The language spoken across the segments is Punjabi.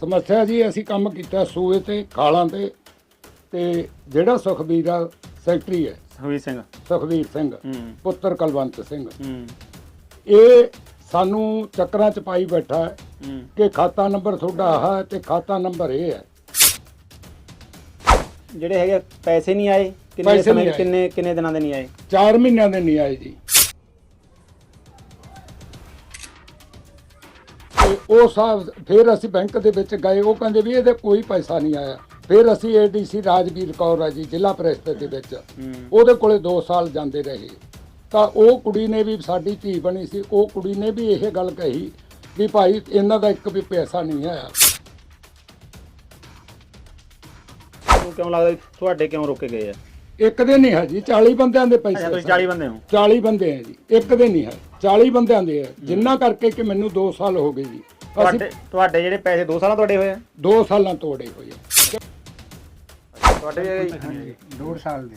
ਸਮੱਸਿਆ ਜੀ ਅਸੀਂ ਕੰਮ ਕੀਤਾ ਸੂਏ ਤੇ ਖਾਲਾਂ ਤੇ ਤੇ ਜਿਹੜਾ ਸੁਖਬੀਰ ਆ ਸੈਕਟਰੀ ਹੈ ਸੁਖਵੀਰ ਸਿੰਘ। ਸੁਖਬੀਰ ਸਿੰਘ ਪੁੱਤਰ ਕੁਲਵੰਤ ਸਿੰਘ। ਇਹ ਸਾਨੂੰ ਚੱਕਰਾਂ 'ਚ ਪਾਈ ਬੈਠਾ ਹੈ ਕਿ ਖਾਤਾ ਨੰਬਰ ਤੁਹਾਡਾ ਆਹ ਹੈ ਤੇ ਖਾਤਾ ਨੰਬਰ ਇਹ ਹੈ। ਜਿਹੜੇ ਹੈਗੇ ਪੈਸੇ ਨਹੀਂ ਆਏ ਕਿੰਨੇ ਪੈਸੇ ਸਮੇਂ ਆਏ। ਕਿੰਨੇ ਕਿੰਨੇ ਦਿਨਾਂ ਦੇ ਨਹੀਂ ਆਏ? 4 ਮਹੀਨਿਆਂ ਦੇ ਨਹੀਂ ਆਏ ਜੀ। ਉਹ ਸਾਹਿਬ ਫਿਰ ਅਸੀਂ ਬੈਂਕ ਦੇ ਵਿੱਚ ਗਏ ਉਹ ਕਹਿੰਦੇ ਵੀ ਇਹਦੇ ਕੋਈ ਪੈਸਾ ਨਹੀਂ ਆਇਆ। ਫਿਰ ਅਸੀਂ ਏਡੀਸੀ ਰਾਜਵੀਰ ਕੌਰ ਆ ਜੀ ਜ਼ਿਲ੍ਹਾ ਪ੍ਰੀਸ਼ਦ ਦੇ ਵਿੱਚ। ਉਹਦੇ ਕੋਲੇ 2 ਸਾਲ ਜਾਂਦੇ ਰਹੇ। ਤਾਂ ਉਹ ਕੁੜੀ ਨੇ ਵੀ ਸਾਡੀ ਧੀ ਬਣੀ ਸੀ ਉਹ ਕੁੜੀ ਨੇ ਵੀ ਇਹ ਗੱਲ ਕਹੀ ਵੀ ਭਾਈ ਇਹਨਾਂ ਦਾ ਇੱਕ ਵੀ ਪੈਸਾ ਨਹੀਂ ਆਇਆ। ਤੁਹਾਨੂੰ ਕਿਉਂ ਲੱਗਦਾ ਵੀ ਤੁਹਾਡੇ ਕਿਉਂ ਰੋਕੇ ਗਏ ਆ? ਇੱਕ ਦੇ ਨਹੀਂ ਹੈ ਜੀ 40 ਬੰਦਿਆਂ ਦੇ ਅੱਛਾ ਪੈਸੇ ਤੁਸੀਂ 40 ਬੰਦੇ ਹੋ। 40 ਬੰਦੇ ਆ ਜੀ ਇੱਕ ਦੇ ਨਹੀਂ ਹੈ 40 ਬੰਦਿਆਂ ਦੇ ਹੈ। ਜਿੰਨਾ ਕਰਕੇ ਕਿ ਮੈਨੂੰ 2 ਸਾਲ ਹੋ ਗਏ ਜੀ। ਤੁਹਾਡੇ ਤੁਹਾਡੇ ਜਿਹੜੇ ਪੈਸੇ 2 ਸਾਲਾਂ ਤੁਹਾਡੇ ਹੋਏ ਆ? 2 ਸਾਲਾਂ ਤੋੜੇ ਹੋਏ ਆ। ਤੁਹਾਡੇ ਡੋਢ ਸਾਲ ਦੇ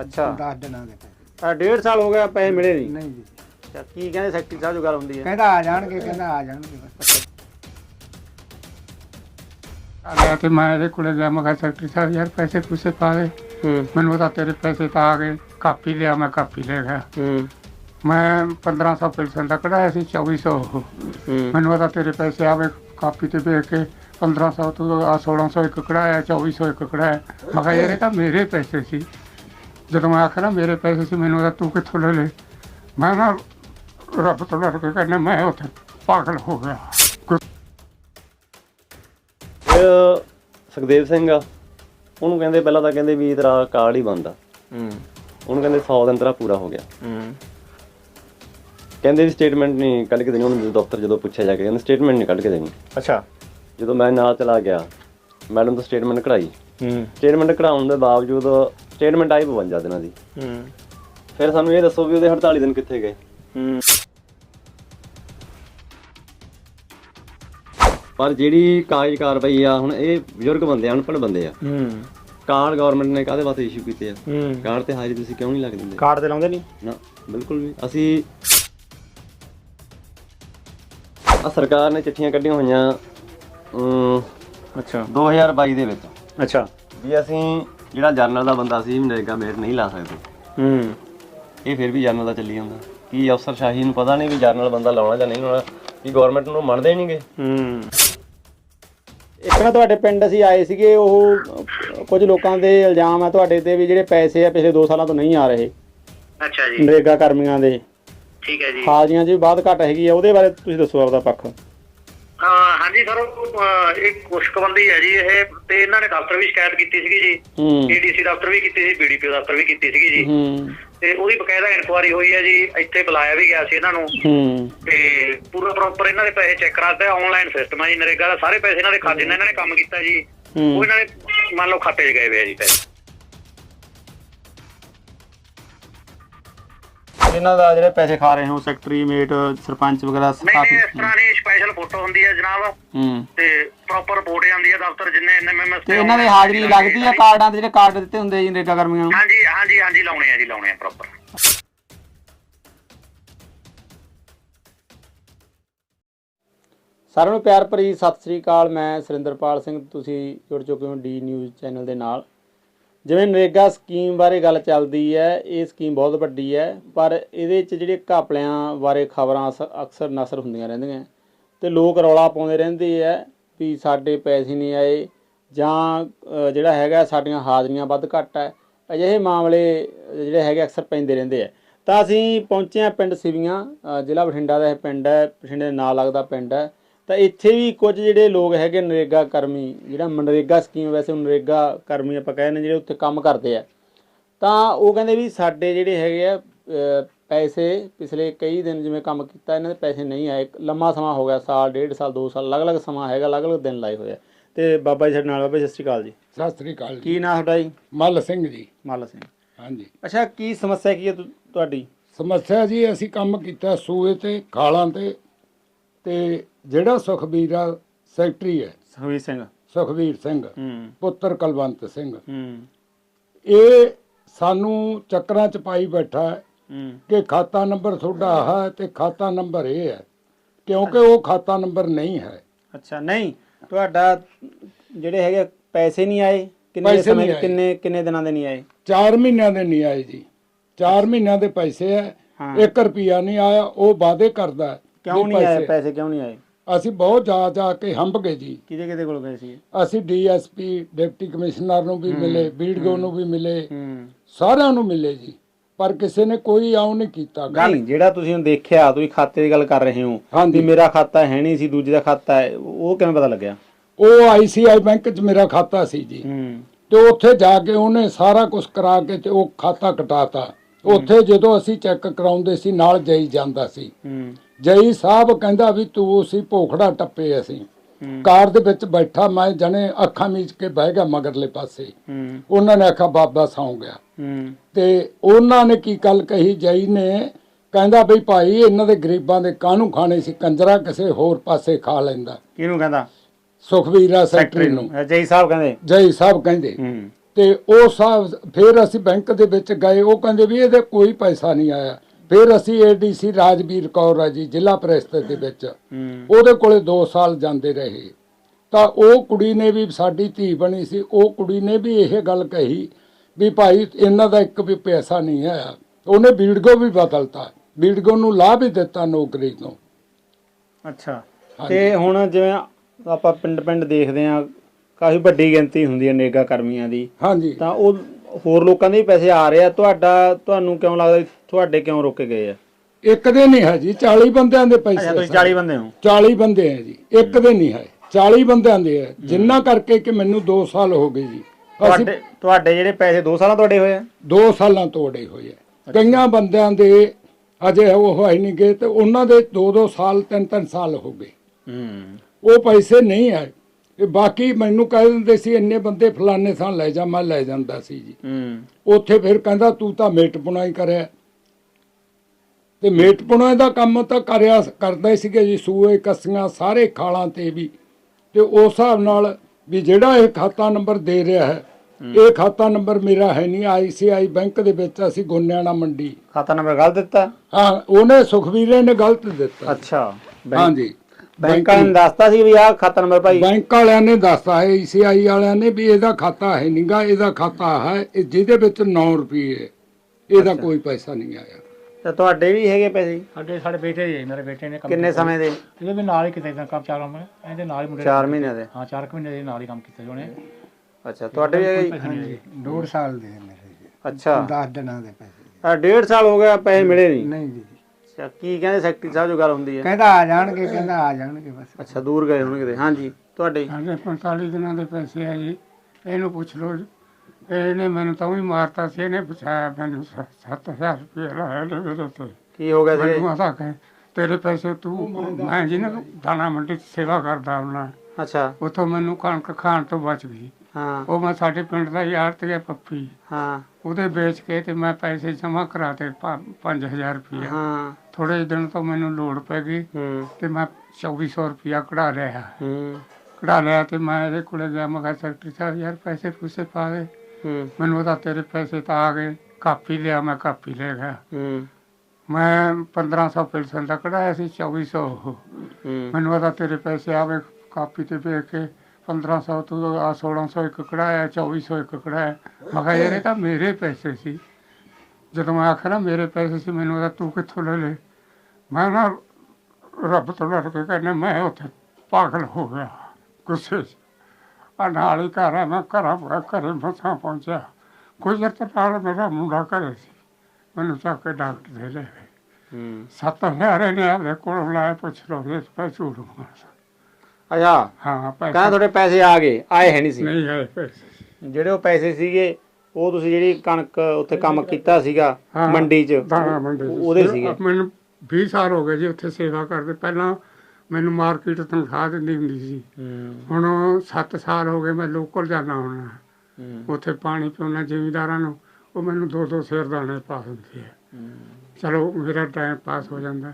ਅੱਛਾ। 10 ਦਿਨਾਂ ਦੇ ਪੈਸੇ। ਆ ਡੇਢ ਸਾਲ ਹੋ ਗਿਆ ਪੈਸੇ ਮਿਲੇ ਨਹੀਂ। ਨਹੀਂ ਜੀ। ਅੱਛਾ ਕੀ ਕਹਿੰਦੇ ਸੈਕਟਰੀ ਸਾਹਿਬ ਜੋ ਗੱਲ ਹੁੰਦੀ ਹੈ? ਕਹਿੰਦਾ ਆ ਜਾਣਗੇ ਕਹਿੰਦਾ ਆ ਜਾਣਗੇ ਬਸ। ਆਇਆ ਤੇ ਮੈਂ ਇਹਦੇ ਕੋਲੇ ਗਿਆ ਮੈਂ ਕਿਹਾ ਸੈਕਟਰੀ ਸਾਹਿਬ ਯਾਰ ਪੈਸੇ ਪੂਸੇ ਪਾ ਦੇ। ਹੂੰ। ਮੈਨੂੰ ਤਾਂ ਤੇਰੇ ਪੈਸੇ ਤਾਂ ਆ ਗਏ। ਕਾਪੀ ਲਿਆ ਮੈਂ ਕਾਪੀ ਲੈ ਗਿਆ। ਹੂੰ। ਮੈਂ 1500 ਪੈਸੇ ਦਾ ਕਢਾਇਆ ਸੀ 2400 ਉਹ। ਹੂੰ। ਮੈਨੂੰ ਤਾਂ ਤੇਰੇ ਪੈਸੇ ਆਵੇ ਕਾਪੀ ਤੇ ਵੇਖ ਕੇ 1500 ਤੋਂ ਆ 1600 ਇੱਕ ਕਢਾਇਆ 2400 ਇੱਕ ਕਢਾਇਆ। ਮੈਂ ਕਿਹਾ ਯਾਰ ਇਹ ਤਾਂ ਮੇਰੇ ਪੈਸੇ ਸੀ। ਜਦੋਂ ਮੈਂ ਆਖਿਆ ਨਾ ਮੇਰੇ ਪੈਸੇ ਸੀ ਮੈਨੂੰ ਤਾਂ ਤੂੰ ਕਿੱਥੋਂ ਲੈ ਲਏ ਮੈਂ ਨਾ ਰੱਬ ਤੋਂ ਡਰ ਕੇ ਕਹਿੰਦਾ ਮੈਂ ਉੱਥੇ ਪਾਗਲ ਹੋ ਗਿਆ। ਸੁਖਦੇਵ ਸਿੰਘ ਆ। ਉਹਨੂੰ ਕਹਿੰਦੇ ਪਹਿਲਾਂ ਤਾਂ ਕਹਿੰਦੇ ਵੀ ਤੇਰਾ ਕਾਰਡ ਹੀ ਬੰਦ ਆ। ਹੂੰ। ਉਹਨੂੰ ਕਹਿੰਦੇ 100 ਦਿਨ ਤੇਰਾ ਪੂਰਾ ਹੋ ਗਿਆ। ਹੂੰ। ਕਹਿੰਦੇ ਸਟੇਟਮੈਂਟ ਨਹੀਂ ਕੱਢ ਕੇ ਦੇਣੀ ਉਹਨੂੰ ਦਫ਼ਤਰ ਜਦੋਂ ਪੁੱਛਿਆ ਜਾ ਕੇ ਕਹਿੰਦੇ ਸਟੇਟਮੈਂਟ ਨਹੀਂ ਕੱਢ ਕੇ ਦੇਣੀ। ਅੱਛਾ। ਜਦੋਂ ਮੈਂ ਨਾਲ ਚਲਾ ਗਿਆ ਮੈਡਮ ਤੋਂ ਸਟੇਟਮੈਂਟ ਕਢਾਈ। ਹੂੰ। ਸਟੇਟਮੈਂਟ ਕਢਾਉਣ ਦੇ ਬਾਵਜੂਦ ਸਟੇਟਮੈਂਟ ਆਈ 52 ਦਿਨਾਂ ਦੀ। ਹੂੰ। ਫਿਰ ਸਾਨੂੰ ਇਹ ਦੱਸੋ ਵੀ ਉਹਦੇ 48 ਦਿਨ ਕਿੱਥੇ ਗਏ। ਹੂੰ। ਪਰ ਜਿਹੜੀ ਕਾਗਜ਼ ਕਾਰਵਾਈ ਆ ਹੁਣ ਇਹ ਬਜ਼ੁਰਗ ਬੰਦੇ ਆ ਅਨਪੜ੍ਹ ਬੰਦੇ ਆ। ਹੂੰ। ਕਾਰਡ ਗਵਰਨਮੈਂਟ ਨੇ ਕਾਹਦੇ ਵਾਸਤੇ ਇਸ਼ੂ ਕੀਤੇ ਆ? ਕਾਰਡ ਤੇ ਹਾਜ਼ਰੀ ਤੁਸੀਂ ਕਿਉਂ ਨਹੀਂ ਲੱਗ ਦਿੰਦੇ? ਕਾਰਡ ਤੇ ਲਾਉਂਦੇ ਨਹੀਂ? ਨਾ ਬਿਲਕੁਲ ਵੀ। ਅਸੀਂ ਆ ਸਰਕਾਰ ਨੇ ਚਿੱਠੀਆਂ ਕੱਢੀਆਂ ਹੋਈਆਂ ਅਮ, ਅੱਛਾ। 2022 ਦੇ ਵਿੱਚ। ਅੱਛਾ। ਵੀ ਅਸੀਂ ਜਿਹੜਾ ਜਰਨਲ ਦਾ ਬੰਦਾ ਸੀ ਨਰੇਗਾ ਮੇਰ ਨਹੀਂ ਲਾ ਸਕਦੇ। ਹੂੰ। ਇਹ ਫਿਰ ਵੀ ਜਰਨਲ ਦਾ ਚੱਲੀ ਜਾਂਦਾ। ਕੀ ਅਫਸਰ ਸ਼ਾਹੀ ਨੂੰ ਪਤਾ ਨਹੀਂ ਵੀ ਜਰਨਲ ਬੰਦਾ ਲਾਉਣਾ ਜਾਂ ਨਹੀਂ ਲਾਉਣਾ ਕੀ ਗਵਰਨਮੈਂਟ ਨੂੰ ਮੰਨਦੇ ਨਹੀਂਗੇ ਹੂੰ। ਇੱਕ ਨਾ ਤੁਹਾਡੇ ਪਿੰਡ ਅਸੀਂ ਆਏ ਸੀਗੇ ਉਹ ਅਹ, ਕੁਝ ਲੋਕਾਂ ਦੇ ਇਲਜ਼ਾਮ ਆ ਤੁਹਾਡੇ ਤੇ ਵੀ ਜਿਹੜੇ ਪੈਸੇ ਆ ਪਿਛਲੇ 2 ਸਾਲਾਂ ਤੋਂ ਨਹੀਂ ਆ ਰਹੇ। ਅੱਛਾ ਜੀ। ਨਰੇਗਾ ਕਰਮੀਆਂ ਦੇ। ਠੀਕ ਹੈ ਜੀ। ਹਾਜ਼ਰੀਆਂ ਵੀ ਬਾਅਦ ਘਟ ਹੈਗੀ ਆ ਉਹਦੇ ਬਾਰੇ ਤੁਸੀਂ ਦੱਸੋ ਆਪਦਾ ਪੱਖ। ਹਾਂ ਹਾਂਜੀ ਸਰ ਇਹ ਕੁਸ਼ਕਬੰਦੀ ਹੈ ਜੀ ਇਹ ਤੇ ਇਹਨਾਂ ਨੇ ਦਫ਼ਤਰ ਵੀ ਸ਼ਿਕਾਇਤ ਕੀਤੀ ਸੀਗੀ ਜੀ। ਏਡੀਸੀ ਦਫ਼ਤਰ ਵੀ ਕੀਤੀ ਸੀ ਬੀਡੀਪੀ ਦਫ਼ਤਰ ਵੀ ਕੀਤੀ ਸੀਗੀ ਜੀ। ਤੇ ਉਹਦੀ ਬਕਾਇਦਾ ਇਨਕੁਆਰੀ ਹੋਈ ਹੈ ਜੀ ਇੱਥੇ ਬੁਲਾਇਆ ਵੀ ਗਿਆ ਸੀ ਇਹਨਾਂ ਨੂੰ। ਤੇ ਪੂਰਾ ਪ੍ਰੋਪਰ ਇਹਨਾਂ ਦੇ ਪੈਸੇ ਚੈੱਕ ਕਰਾਤੇ ਆਨਲਾਈਨ ਸਿਸਟਮ ਹੈ ਜੀ ਨਰੇਗਾ ਦਾ ਸਾਰੇ ਪੈਸੇ ਇਹਨਾਂ ਦੇ ਖਾਤੇ ਨਾਲ ਇਹਨਾਂ ਨੇ ਕੰਮ ਕੀਤਾ ਜੀ। ਉਹ ਇਹਨਾਂ ਦੇ ਮੰਨ ਲਓ ਖਾਤੇ 'ਚ ਗਏ ਹੋਏ ਆ ਜੀ ਪੈਸੇ। ਇਹਨਾਂ ਦਾ ਜਿਹੜੇ ਪੈਸੇ ਖਾ ਰਹੇ ਹੋ ਸੈਕਟਰੀ ਮੇਟ ਸਰਪੰਚ ਵਗੈਰਾ ਨਹੀਂ ਨਹੀਂ ਇਸ ਤਰ੍ਹਾਂ ਦੀ ਸਪੈਸ਼ਲ ਫੋਟੋ ਹੁੰਦੀ ਹੈ ਜਨਾਬ। ਹੂੰ। ਤੇ ਪ੍ਰੋਪਰ ਰਿਪੋਰਟ ਜਾਂਦੀ ਹੈ ਦਫ਼ਤਰ ਜਿੰਨੇ ਐਨਐਮਐਸ ਤੇ ਇਹਨਾਂ ਦੇ ਹਾਜ਼ਰੀ ਲੱਗਦੀ ਆ ਕਾਰਡਾਂ ਤੇ ਜਿਹੜੇ ਕਾਰਡ ਦਿੱਤੇ ਹੁੰਦੇ ਜੀ ਨਰੇਗਾ ਕਰਮੀਆਂ ਨੂੰ? ਹਾਂਜੀ ਹਾਂਜੀ ਹਾਂਜੀ ਲਾਉਣੇ ਆ ਜੀ ਲਾਉਣੇ ਆ ਪ੍ਰੋਪਰ ਸਾਰਿਆਂ ਨੂੰ ਪਿਆਰ ਭਰੀ ਸਤਿ ਸ੍ਰੀ ਅਕਾਲ ਮੈਂ ਸੁਰਿੰਦਰਪਾਲ ਸਿੰਘ ਤੁਸੀਂ ਜੁੜ ਚੁੱਕੇ ਹੋ ਡੀ ਨਿਊਜ਼ ਚੈਨਲ ਦੇ ਨਾਲ। ਜਿਵੇਂ ਨਰੇਗਾ ਸਕੀਮ ਬਾਰੇ ਗੱਲ ਚੱਲਦੀ ਹੈ, ਇਹ ਸਕੀਮ ਬਹੁਤ ਵੱਡੀ ਹੈ, ਪਰ ਇਹਦੇ 'ਚ ਜਿਹੜੇ ਘਾਪਲਿਆਂ ਬਾਰੇ ਖਬਰਾਂ ਅਕਸਰ ਨਸਰ ਹੁੰਦੀਆਂ ਰਹਿੰਦੀਆਂ। ਤੇ ਲੋਕ ਰੌਲਾ ਪਾਉਂਦੇ ਰਹਿੰਦੇ ਆ ਵੀ ਸਾਡੇ ਪੈਸੇ ਨਹੀਂ ਆਏ ਜਾਂ ਜਿਹੜਾ ਹੈਗਾ ਸਾਡੀਆਂ ਹਾਜ਼ਰੀਆਂ ਵੱਧ ਘੱਟ ਹੈ। ਅਜਿਹੇ ਮਾਮਲੇ ਜਿਹੜੇ ਹੈਗੇ ਅਕਸਰ ਪੈਂਦੇ ਰਹਿੰਦੇ ਆ ਤਾਂ ਅਸੀਂ ਪਹੁੰਚੇ ਹਾਂ ਪਿੰਡ ਸਿਵੀਆਂ ਜ਼ਿਲ੍ਹਾ ਬਠਿੰਡਾ ਦਾ ਇਹ ਪਿੰਡ ਹੈ, ਬਠਿੰਡੇ ਦੇ ਨਾਲ ਲੱਗਦਾ ਪਿੰਡ ਹੈ। ਤਾਂ ਇੱਥੇ ਵੀ ਕੁਝ ਜਿਹੜੇ ਲੋਕ ਹੈਗੇ ਨਰੇਗਾ ਕਰਮੀ ਜਿਹੜਾ ਮਨਰੇਗਾ ਸਕੀਮ ਵੈਸੇ ਉਹ ਨਰੇਗਾ ਕਰਮੀ ਆਪਾਂ ਕਹਿੰਦੇ ਨੇ ਜਿਹੜੇ ਉੱਥੇ ਕੰਮ ਕਰਦੇ ਆ। ਤਾਂ ਉਹ ਕਹਿੰਦੇ ਵੀ ਸਾਡੇ ਜਿਹੜੇ ਹੈਗੇ ਆ ਪੈਸੇ ਪਿਛਲੇ ਕਈ ਦਿਨ ਜਿਵੇਂ ਕੰਮ ਕੀਤਾ ਇਹਨਾਂ ਦੇ ਪੈਸੇ ਨਹੀਂ ਆਏ। ਲੰਮਾ ਸਮਾਂ ਹੋ ਗਿਆ ਸਾਲ ਡੇਢ ਸਾਲ 2 ਸਾਲ ਅਲੱਗ-ਅਲੱਗ ਸਮਾਂ ਹੈਗਾ ਅਲੱਗ-ਅਲੱਗ ਦਿਨ ਲਾਏ ਹੋਏ ਆ। ਤੇ ਬਾਬਾ ਜੀ ਸਾਡੇ ਨਾਲ ਬਾਬਾ ਜੀ ਸਤਿ ਸ਼੍ਰੀ ਅਕਾਲ ਜੀ। ਸਤਿ ਸ੍ਰੀ ਅਕਾਲ ਜੀ। ਕੀ ਨਾਮ ਤੁਹਾਡਾ ਜੀ? ਮੱਲ ਸਿੰਘ ਜੀ। ਮਾਲਾ ਸਿੰਘ। ਹਾਂਜੀ। ਅੱਛਾ ਕੀ ਸਮੱਸਿਆ ਕੀ ਹੈ ਤੁ- ਤੁਹਾਡੀ? ਸਮੱਸਿਆ ਜੀ ਅਸੀਂ ਕੰਮ ਕੀਤਾ ਸੂਏ ਤੇ ਖਾਲਾਂ ਤੇ ਤੇ ਜਿਹੜਾ ਸੁਖਬੀਰ ਸੈਕਟਰੀ ਹੈ। ਸੁਖਵੀਰ ਸਿੰਘ। ਸੁਖਬੀਰ ਸਿੰਘ। ਹੂੰ। ਪੁੱਤਰ ਕੁਲਵੰਤ ਸਿੰਘ। ਹੂੰ। ਇਹ ਸਾਨੂੰ ਚੱਕਰਾਂ 'ਚ ਪਾਈ ਬੈਠਾ ਹੈ ਹੂੰ। ਕਿ ਖਾਤਾ ਨੰਬਰ ਤੁਹਾਡਾ ਆਹ ਹੈ ਤੇ ਖਾਤਾ ਨੰਬਰ ਇਹ ਹੈ। ਕਿਉਂਕਿ ਉਹ ਖਾਤਾ ਨੰਬਰ ਨਹੀਂ ਹੈ। ਅੱਛਾ ਨਹੀਂ ਤੁਹਾਡਾ ਜਿਹੜੇ ਹੈਗੇ ਪੈਸੇ ਨਹੀਂ ਆਏ ਕਿੰਨੇ ਪੈਸੇ ਸਮੇਂ ਆਏ। ਕਿੰਨੇ ਕਿੰਨੇ ਦਿਨਾਂ ਦੇ ਨਹੀਂ ਆਏ? 4 ਮਹੀਨਿਆਂ ਦੇ ਨਹੀਂ ਆਏ ਜੀ। 4 ਮਹੀਨਿਆਂ ਦੇ ਪੈਸੇ ਐ ਹਾਂ। 1 ਰੁਪਿਆ ਨਹੀਂ ਆਇਆ ਉਹ ਵਾਅਦੇ ਕਰਦਾ ਹੈ ਕਿਉਂ ਵੀ ਨਹੀਂ ਆਏ ਪੈਸੇ ਕਿਉਂ ਨਹੀਂ ਆਏ? ਅਸੀਂ ਬਹੁਤ ਜਾ ਜਾ ਕੇ ਹੰਬ ਗਏ ਜੀ। ਕਿਹਦੇ ਕਿਹਦੇ ਕੋਲ ਗਏ ਸੀ? ਅਸੀਂ ਡੀਐਸਪੀ ਡਿਪਟੀ ਕਮਿਸ਼ਨਰ ਨੂੰ ਵੀ ਮਿਲੇ ਬੀਡਗੋ ਨੂੰ ਵੀ ਮਿਲੇ। ਸਾਰਿਆਂ ਨੂੰ ਮਿਲੇ ਜੀ। ਪਰ ਕਿਸੇ ਨੇ ਕੋਈ ਆਉ ਨਹੀਂ ਕੀਤਾ। ਗੱਲ ਜਿਹੜਾ ਤੁਸੀਂ ਹੁਣ ਦੇਖਿਆ ਤੁਸੀਂ ਖਾਤੇ ਦੀ ਗੱਲ ਕਰ ਰਹੇ ਹੋ। ਵੀ ਮੇਰਾ ਖਾਤਾ ਹੈ ਨਹੀਂ ਸੀ ਦੂਜੇ ਦਾ ਖਾਤਾ ਹੈ ਉਹ ਕਿਵੇਂ ਪਤਾ ਲੱਗਿਆ? ਉਹ ਆਈਸੀਆਈ ਬੈਂਕ 'ਚ ਮੇਰਾ ਖਾਤਾ ਸੀ ਜੀ। ਤੇ ਉੱਥੇ ਜਾ ਕੇ ਉਹਨੇ ਸਾਰਾ ਕੁਝ ਕਰਾ ਕੇ ਤੇ ਉਹ ਖਾਤਾ ਕਟਾਤਾ। ਉੱਥੇ ਜਦੋਂ ਅਸੀਂ ਚੈੱਕ ਕਰਾਉਂਦੇ ਸੀ ਨਾਲ ਜਈ ਜਾਂਦਾ ਸੀ। ਜਈ ਸਾਹਿਬ ਕਹਿੰਦਾ ਵੀ ਤੂੰ ਅਸੀਂ ਭੋਖੜਾ ਟੱਪੇ ਅਸੀਂ। ਕਾਰ ਦੇ ਵਿੱਚ ਬੈਠਾ ਮੈਂ ਜਣੇ ਅੱਖਾਂ ਮੀਚ ਕੇ ਬਹਿ ਗਿਆ ਮਗਰਲੇ ਪਾਸੇ। ਉਹਨਾਂ ਨੇ ਆਖਿਆ ਬਾਬਾ ਸੌਂ ਗਿਆ। ਤੇ ਉਹਨਾਂ ਨੇ ਕੀ ਗੱਲ ਕਹੀ? ਜਈ ਨੇ ਕਹਿੰਦਾ ਬਈ ਭਾਈ ਇਹਨਾਂ ਦੇ ਗਰੀਬਾਂ ਦੇ ਕਾਹਨੂੰ ਖਾਣੇ ਸੀ? ਕੰਜਰਾ ਕਿਸੇ ਹੋਰ ਪਾਸੇ ਖਾ ਲੈਂਦਾ। ਕਿਹਨੂੰ ਕਹਿੰਦਾ? ਸੁਖਵੀਰਾ ਸੈਕਟਰੀ ਨੂੰ। ਜੈ ਸਾਹਿਬ ਕਹਿੰਦੇ। ਜਈ ਸਾਹਿਬ ਕਹਿੰਦੇ। ਤੇ ਉਹ ਸਾਹਿਬ ਫਿਰ ਅਸੀਂ ਬੈਂਕ ਦੇ ਵਿੱਚ ਗਏ। ਉਹ ਕਹਿੰਦੇ ਵੀ ਇਹਦੇ ਕੋਈ ਪੈਸਾ ਨਹੀਂ ਆਇਆ। ਫਿਰ ਅਸੀਂ ਏਡੀਸੀ ਰਾਜਵੀਰ ਕੌਰ ਆ ਜੀ ਜ਼ਿਲ੍ਹਾ ਪ੍ਰੀਸ਼ਦ ਦੇ ਵਿੱਚ। ਹੂੰ। ਉਹਦੇ ਕੋਲੇ 2 ਸਾਲ ਜਾਂਦੇ ਰਹੇ। ਤਾਂ ਉਹ ਕੁੜੀ ਨੇ ਵੀ ਸਾਡੀ ਧੀ ਬਣੀ ਸੀ ਉਹ ਕੁੜੀ ਨੇ ਵੀ ਇਹ ਗੱਲ ਕਹੀ ਵੀ ਭਾਈ ਇਹਨਾਂ ਦਾ ਇੱਕ ਵੀ ਪੈਸਾ ਨਹੀਂ ਆਇਆ ਉਹਨੇ ਵੀਡਗੋ ਵੀ ਬਦਲਤਾ। ਵੀਡਗੋ ਨੂੰ ਲਾਹ ਵੀ ਦਿੱਤਾ ਨੌਕਰੀ ਤੋਂ। ਅੱਛਾ। ਤੇ ਹੁਣ ਜਿਵੇਂ ਆਪਾਂ ਪਿੰਡ ਪਿੰਡ ਦੇਖਦੇ ਆ ਕਾਫੀ ਵੱਡੀ ਗਿਣਤੀ ਹੁੰਦੀ ਹੈ ਨੇਗਾ ਕਰਮੀਆਂ ਦੀ। ਹਾਂਜੀ। ਤਾਂ ਉਹ ਹੋਰ ਲੋਕਾਂ ਦੇ ਵੀ ਪੈਸੇ ਆ ਰਹੇ ਆ ਤੁਹਾਡਾ ਤੁਹਾਨੂੰ ਕਿਉਂ ਲੱਗਦਾ ਤੁਹਾਡੇ ਕਿਉਂ ਰੋਕੇ ਗਏ ਆ? ਇੱਕ ਦੇ ਨਹੀਂ ਹੈ ਜੀ 40 ਬੰਦਿਆਂ ਦੇ ਅੱਛਾ ਪੈਸੇ ਤੁਸੀਂ 40 ਬੰਦੇ ਹੋ। 40 ਬੰਦੇ ਹੈ ਜੀ ਇੱਕ ਦੇ ਨਹੀਂ ਹੈ 40 ਬੰਦਿਆਂ ਦੇ ਹੈ। ਜਿੰਨਾ ਕਰਕੇ ਕਿ ਮੈਨੂੰ 2 ਸਾਲ ਹੋ ਗਏ ਜੀ। ਅਸੀਂ ਤੁਹਾਡੇ ਤੁਹਾਡੇ ਜਿਹੜੇ ਪੈਸੇ 2 ਸਾਲਾਂ ਤੁਹਾਡੇ ਹੋਏ ਆ? 2 ਸਾਲਾਂ ਤੋਂ ਅੜੇ ਹੋਏ ਹੈ ਕਈਆਂ ਬੰਦਿਆਂ ਦੇ ਅਜੇ ਉਹ ਹੋਏ ਨਹੀਂ ਗਏ ਤੇ ਉਹਨਾਂ ਦੇ 2-2 ਸਾਲ 3-3 ਸਾਲ ਹੋ ਗਏ। ਹੂੰ। ਉਹ ਪੈਸੇ ਨਹੀਂ ਆਏ ਇਹ ਬਾਕੀ ਮੈਨੂੰ ਕਹਿ ਦਿੰਦੇ ਸੀ ਇੰਨੇ ਬੰਦੇ ਫਲਾਣੇ ਥਾਂ ਲੈ ਜਾ ਮੈਂ ਲੈ ਜਾਂਦਾ ਸੀ ਜੀ। ਹੂੰ। ਉੱਥੇ ਫਿਰ ਕਹਿੰਦਾ ਤੂੰ ਤਾਂ ਮੇਟ ਪੁਣਾਈ ਕਰਿਆ। ਤੇ ਮੇਟ ਪੁਣਾਈ ਦਾ ਕੰਮ ਤਾਂ ਕਰਿਆ ਕਰਦਾ ਹੀ ਸੀਗਾ ਜੀ ਸੂਏ ਕੱਸੀਆਂ ਸਾਰੇ ਖਾਲਾਂ ਤੇ ਵੀ। ਤੇ ਉਸ ਹਿਸਾਬ ਨਾਲ ਵੀ ਜਿਹੜਾ ਇਹ ਖਾਤਾ ਨੰਬਰ ਦੇ ਰਿਹਾ ਹੈ ਇਹ ਖਾਤਾ ਨੰਬਰ ਮੇਰਾ ਹੈ ਨਹੀਂ। ਆਈਸੀਆਈ ਬੈਂਕ ਦੇ ਵਿੱਚ ਅਸੀਂ ਗੋਨਿਆਣਾ ਮੰਡੀ। ਖਾਤਾ ਨੰਬਰ ਗਲਤ ਦਿੱਤਾ? ਹਾਂ ਉਹਨੇ ਸੁਖਵੀਰੇ ਨੇ ਗਲਤ ਦਿੱਤਾ। ਅੱਛਾ। ਹਾਂਜੀ। ਬੈਂਕਾਂ ਨੇ ਦੱਸਤਾ ਸੀ ਵੀ ਆਹ ਖਾਤਾ ਨੰਬਰ ਭਾਈ। ਬੈਂਕ ਵਾਲਿਆਂ ਨੇ ਦੱਸਤਾ ਹੈ ਈਸੀਆਈ ਵਾਲਿਆਂ ਨੇ ਵੀ ਇਹਦਾ ਖਾਤਾ ਹੈ ਨਹੀਂਗਾ ਇਹਦਾ ਖਾਤਾ ਹੈ ਇਹ ਜਿਹਦੇ ਵਿੱਚ 9 ਰੁਪਏ ਇਹਦਾ ਕੋਈ ਪੈਸਾ ਨਹੀਂ ਆਇਆ। ਤੇ ਤੁਹਾਡੇ ਵੀ ਹੈਗੇ ਪੈਸੇ? ਸਾਡੇ ਸਾਡੇ ਬੇਟੇ ਜੀ ਮੇਰੇ ਬੇਟੇ ਨੇ ਕੰਮ ਕਿੰਨੇ ਸਮੇਂ ਦੇ? ਇਹਦੇ ਵੀ ਨਾਲ ਹੀ ਕਿਤੇ ਦਾ ਕੰਮ ਚਾਰਾਂ ਮੈਂ ਇਹਦੇ ਨਾਲ ਹੀ ਮੁੰਡੇ 4 ਮਹੀਨਿਆਂ ਦੇ? ਹਾਂ 4 ਮਹੀਨੇ ਦੇ ਨਾਲ ਹੀ ਕੰਮ ਕੀਤਾ ਜੀ ਉਹਨੇ। ਅੱਛਾ ਤੁਹਾਡੇ ਵੀ ਹੈਗੇ? ਜੀ? ਹਾਂਜੀ ਡੋਢ ਸਾਲ ਦੇ ਮੇਰੇ ਜੀ। ਅੱਛਾ। 10 ਦਿਨਾਂ ਦੇ ਪੈਸੇ। ਆ ਡੇਢ ਸਾਲ ਹੋ ਗਿਆ ਪੈਸੇ ਮਿਲੇ ਨਹੀਂ? ਨਹੀਂ ਜੀ। ਅੱਛਾ ਕੀ ਕਹਿੰਦੇ ਸੈਕਟਰੀ ਸਾਹਿਬ ਜੋ ਗੱਲ ਹੁੰਦੀ ਹੈ? ਕਹਿੰਦਾ ਆ ਜਾਣਗੇ ਕਹਿੰਦਾ ਆ ਜਾਣਗੇ ਬਸ। ਅੱਛਾ ਦੂਰ ਗਏ ਹੋਣਗੇ ਕਿਤੇ ਹਾਂਜੀ ਤੁਹਾਡੇ? ਸਾਡੇ 45 ਦਿਨਾਂ ਦੇ ਪੈਸੇ ਆ ਜੀ ਇਹਨੂੰ ਪੁੱਛ ਲਓ ਜੀ। ਇਹਨੇ ਮੈਨੂੰ ਤਾਂ ਵੀ ਮਾਰਤਾ ਸੀ ਇਹਨੇ ਬਚਾਇਆ ਮੈਨੂੰ 7000 ਰੁਪਏ ਲਾਇਆ ਨੇ ਮੇਰੇ ਤੇ ਕੀ ਹੋ ਗਿਆ ਸੀ? ਮੈਨੂੰ ਆਦਾ ਕਹੇ ਤੇਰੇ ਪੈਸੇ ਤੂੰ ਮੈਂ ਜੀ ਨਾ ਦਾਣਾ ਮੰਡੀ 'ਚ ਸੇਵਾ ਕਰਦਾ ਹੁਣਾ ਅੱਛਾ। ਉਥੋਂ ਮੈਨੂੰ ਕਣਕ ਖਾਣ ਤੋਂ ਬਚ ਗਈ। ਹਾਂ। ਉਹ ਮੈਂ ਸਾਡੇ ਪਿੰਡ ਦਾ ਯਾਰ ਤੇ ਪੱਪੀ। ਹਾਂ। ਉਹਦੇ ਵੇਚ ਕੇ ਤੇ ਮੈਂ ਪੈਸੇ ਜਮ੍ਹਾਂ ਕਰਾਤੇ 5000 ਰੁਪਏ ਹਾਂ। ਥੋੜੇ ਦਿਨ ਤੋਂ ਮੈਨੂੰ ਲੋੜ ਪੈ ਗਈ ਤੇ ਮੈਂ 2400 ਰੁਪਇਆ ਕਢਾ ਲਿਆ। ਹੂੰ। ਕਢਾ ਲਿਆ ਤੇ ਮੈਂ ਇਹਦੇ ਕੋਲੇ ਗਿਆ ਮੈਂ ਕਿਹਾ ਸੈਕਟਰੀ ਸਾਹਿਬ ਯਾਰ ਪੈਸੇ ਪੂਸੇ ਪਾ ਦੇ। ਮੈਨੂੰ ਉਹਦਾ ਤੇਰੇ ਪੈਸੇ ਤਾਂ ਆ ਗਏ। ਕਾਪੀ ਲਿਆ ਮੈਂ ਕਾਪੀ ਲੈ ਗਿਆ। ਹੂੰ। ਮੈਂ 1500 ਪੈਨਸ਼ਨ ਦਾ ਕਢਾਇਆ ਸੀ 2400 ਉਹ। ਹੂੰ। ਮੈਨੂੰ ਉਹਦਾ ਤੇਰੇ ਪੈਸੇ ਆਵੇ ਕਾਪੀ ਤੇ ਵੇਖ ਕੇ। 1500 ਤੋਂ ਆ 1600 ਇੱਕ ਕਢਾਇਆ 2400 ਇੱਕ ਕਢਾਇਆ। ਮੈਂ ਕਿਹਾ ਯਾਰ ਇਹ ਤਾਂ ਮੇਰੇ ਪੈਸੇ ਸੀ। ਜਦੋਂ ਮੈਂ ਆਖਿਆ ਨਾ ਮੇਰੇ ਪੈਸੇ ਸੀ ਮੈਨੂੰ ਉਹਦਾ ਤੂੰ ਕਿੱਥੋਂ ਲੈ ਲਏ? ਮੈਂ ਨਾ ਰੱਬ ਤੋਂ ਡਰ ਕੇ ਕਹਿੰਦਾ ਮੈਂ ਉੱਥੇ ਪਾਗਲ ਹੋ ਗਿਆ ਗੁੱਸੇ 'ਚ। ਆ ਨਾਲ ਹੀ ਘਰ ਆ ਮੈਂ ਘਰਾਂ ਘਰੇ ਮਸਾਂ ਪਹੁੰਚਿਆ। ਗੁਜਰਤ ਨਾਲ ਮੇਰਾ ਮੁੰਡਾ ਘਰੇ ਸੀ। ਮੈਨੂੰ ਚੱਕ ਕੇ ਡਾਕਟਰ ਦੇ ਲੈ ਹੂੰ। ਸੱਤ ਹਜ਼ਾਰ ਨੇ ਆਪਣੇ ਕੋਲ ਲਾਇਆ ਪੁੱਛ ਲਓ ਇਸ ਪੈ ਝੂਠ ਮਾਰਦਾ ਅੱਛਾ ਹਾਂ ਪੈਸੇ। ਕਹਿੰਦਾ ਤੁਹਾਡੇ ਪੈਸੇ ਆ ਗਏ ਆਏ ਹੈ ਨਹੀਂ ਸੀ। ਨਹੀਂ ਆਏ ਪੈਸੇ। ਜਿਹੜੇ ਉਹ ਪੈਸੇ ਸੀਗੇ ਉਹ ਤੁਸੀਂ ਜਿਹੜੀ ਕਣਕ ਉੱਥੇ ਕੰਮ ਕੀਤਾ ਸੀਗਾ ਹਾਂ, ਮੰਡੀ 'ਚ ਦਾਣਾ ਮੰਡੀ ਚ। ਉਹਦੇ ਸੀਗੇ। ਮੈਨੂੰ 20 ਸਾਲ ਹੋ ਗਏ ਜੀ ਉੱਥੇ ਸੇਵਾ ਕਰਦੇ। ਪਹਿਲਾਂ ਮੈਨੂੰ ਮਾਰਕੀਟ ਤਨਖਾਹ ਦਿੰਦੀ ਹੁੰਦੀ ਸੀ। ਹੂੰ। ਹੁਣ 7 ਸਾਲ ਹੋ ਗਏ ਮੈਂ ਲੋਕਲ ਜਾਣਾ ਹੁਣ ਹੂੰ। ਉੱਥੇ ਪਾਣੀ ਪਿਉਣਾ ਜ਼ਿਮੀਂਦਾਰਾਂ ਨੂੰ ਉਹ ਮੈਨੂੰ ਦੋ ਦੋ ਸਿਰ ਦਾਣੇ ਪਾ ਦਿੰਦੀ ਹੈ। ਚਲੋ ਮੇਰਾ ਟਾਈਮ ਪਾਸ ਹੋ ਜਾਂਦਾ।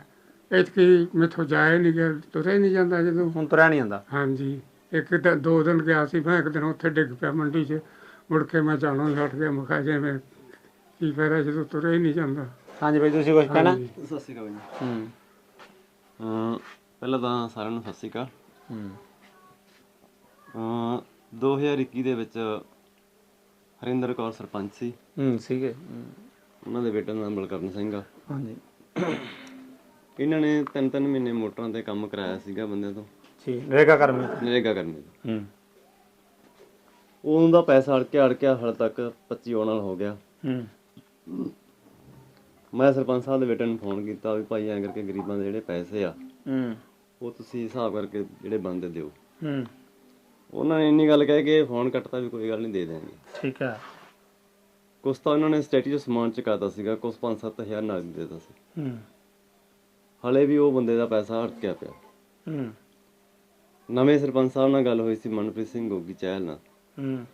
ਇਤਕੀ ਮੈਥੋਂ ਜਾਏ ਨਹੀਂ ਗਿਆ ਤੁਰੇ ਨਹੀਂ ਜਾਂਦਾ ਜਦੋਂ। ਹੁਣ ਤੁਰਿਆ ਨਹੀਂ ਆਂਦਾ ਹਾਂਜੀ। ਇੱਕ ਦਿਨ ਦੋ ਦਿਨ ਗਿਆ ਸੀ ਮੈਂ ਇੱਕ ਦਿਨ ਉੱਥੇ ਡਿੱਗ ਪਿਆ ਮੰਡੀ 'ਚ। ਮੁੜ ਕੇ ਮੈਂ ਜਾਣੋਂ ਛੱਡ ਗਿਆ ਮੈਂ ਕਿਹਾ ਜਿਵੇਂ ਕੀ ਫਾਇਦਾ ਜਦੋਂ ਤੁਰੇ ਹੀ ਨਹੀਂ ਜਾਂਦਾ। ਹਾਂਜੀ ਬਾਈ ਤੁਸੀਂ ਕੁਝ ਕਹਿਣਾ। ਸਤਿ ਸ਼੍ਰੀ ਅਕਾਲ ਜੀ। ਹੂੰ। ਪਹਿਲਾਂ ਤਾਂ ਸਾਰਿਆਂ ਨੂੰ ਸਤਿ ਸ਼੍ਰੀ ਅਕਾਲ। ਹੂੰ। 2021 ਦੇ ਵਿੱਚ ਹਰਿੰਦਰ ਕੌਰ ਸਰਪੰਚ ਸੀ। ਹੂੰ ਸੀਗੇ। ਉਹਨਾਂ ਦੇ ਬੇਟੇ ਦਾ ਨਾਮ ਬਲਕਰਨ ਸਿੰਘ ਆ। ਹਾਂਜੀ। ਇਹਨਾਂ ਨੇ ਤਿੰਨ ਤਿੰਨ ਮਹੀਨੇ ਮੋਟਰਾਂ ਤੇ ਕੰਮ ਕਰਾਇਆ ਸੀਗਾ ਬੰਦੇ ਤੋਂ। ਜੀ ਨਰੇਗਾ ਕਰਮੀ ਨਰੇਗਾ ਕਰਨੇ ਦਾ ਹੂੰ। ਉਹਦਾ ਪੈਸਾ ਅੜਕਿਆ ਅੜਕਿਆ ਹਾਲ ਤੱਕ 25 ਆਉਣ ਨਾਲ ਹੋ ਗਿਆ। ਹੂੰ। ਮੈਂ ਸਰਪੰਚ ਸਾਹਿਬ ਦੇ ਬੇਟੇ ਨੂੰ ਫੋਨ ਕੀਤਾ ਵੀ ਭਾਈ ਐਂ ਕਰਕੇ ਗਰੀਬਾਂ ਦੇ ਜਿਹੜੇ ਪੈਸੇ ਆ ਹੂੰ। ਉਹ ਤੁਸੀਂ ਹਿਸਾਬ ਕਰਕੇ ਜਿਹੜੇ ਬੰਦੇ ਦਿਓ। ਹੂੰ। ਉਹਨਾਂ ਨੇ ਇੰਨੀ ਗੱਲ ਕਹਿ ਕੇ ਫੋਨ ਕੱਟਤਾ ਵੀ ਕੋਈ ਗੱਲ ਨਹੀਂ ਦੇ ਦੇਣਗੇ। ਠੀਕ ਹੈ। ਕੁਛ ਤਾਂ ਉਹਨਾਂ ਨੇ ਸਟੇਟੀ 'ਚ ਸਮਾਨ ਚੁਕਾਤਾ ਸੀਗਾ ਕੁਛ 5-7000 ਨਗਦ ਦੇ ਦਿੱਤਾ ਸੀ। ਹੂੰ। ਹਲੇ ਵੀ ਉਹ ਬੰਦੇ ਦਾ ਪੈਸਾ ਅਟਕਿਆ ਪਿਆ। ਹੂੰ। ਨਵੇਂ ਸਰਪੰਚ ਸਾਹਿਬ ਨਾਲ ਗੱਲ ਹੋਈ ਸੀ ਮਨਪ੍ਰੀਤ ਸਿੰਘ ਗੋਗੀ ਚਹਿਲ ਨਾਲ। ਹੂੰ।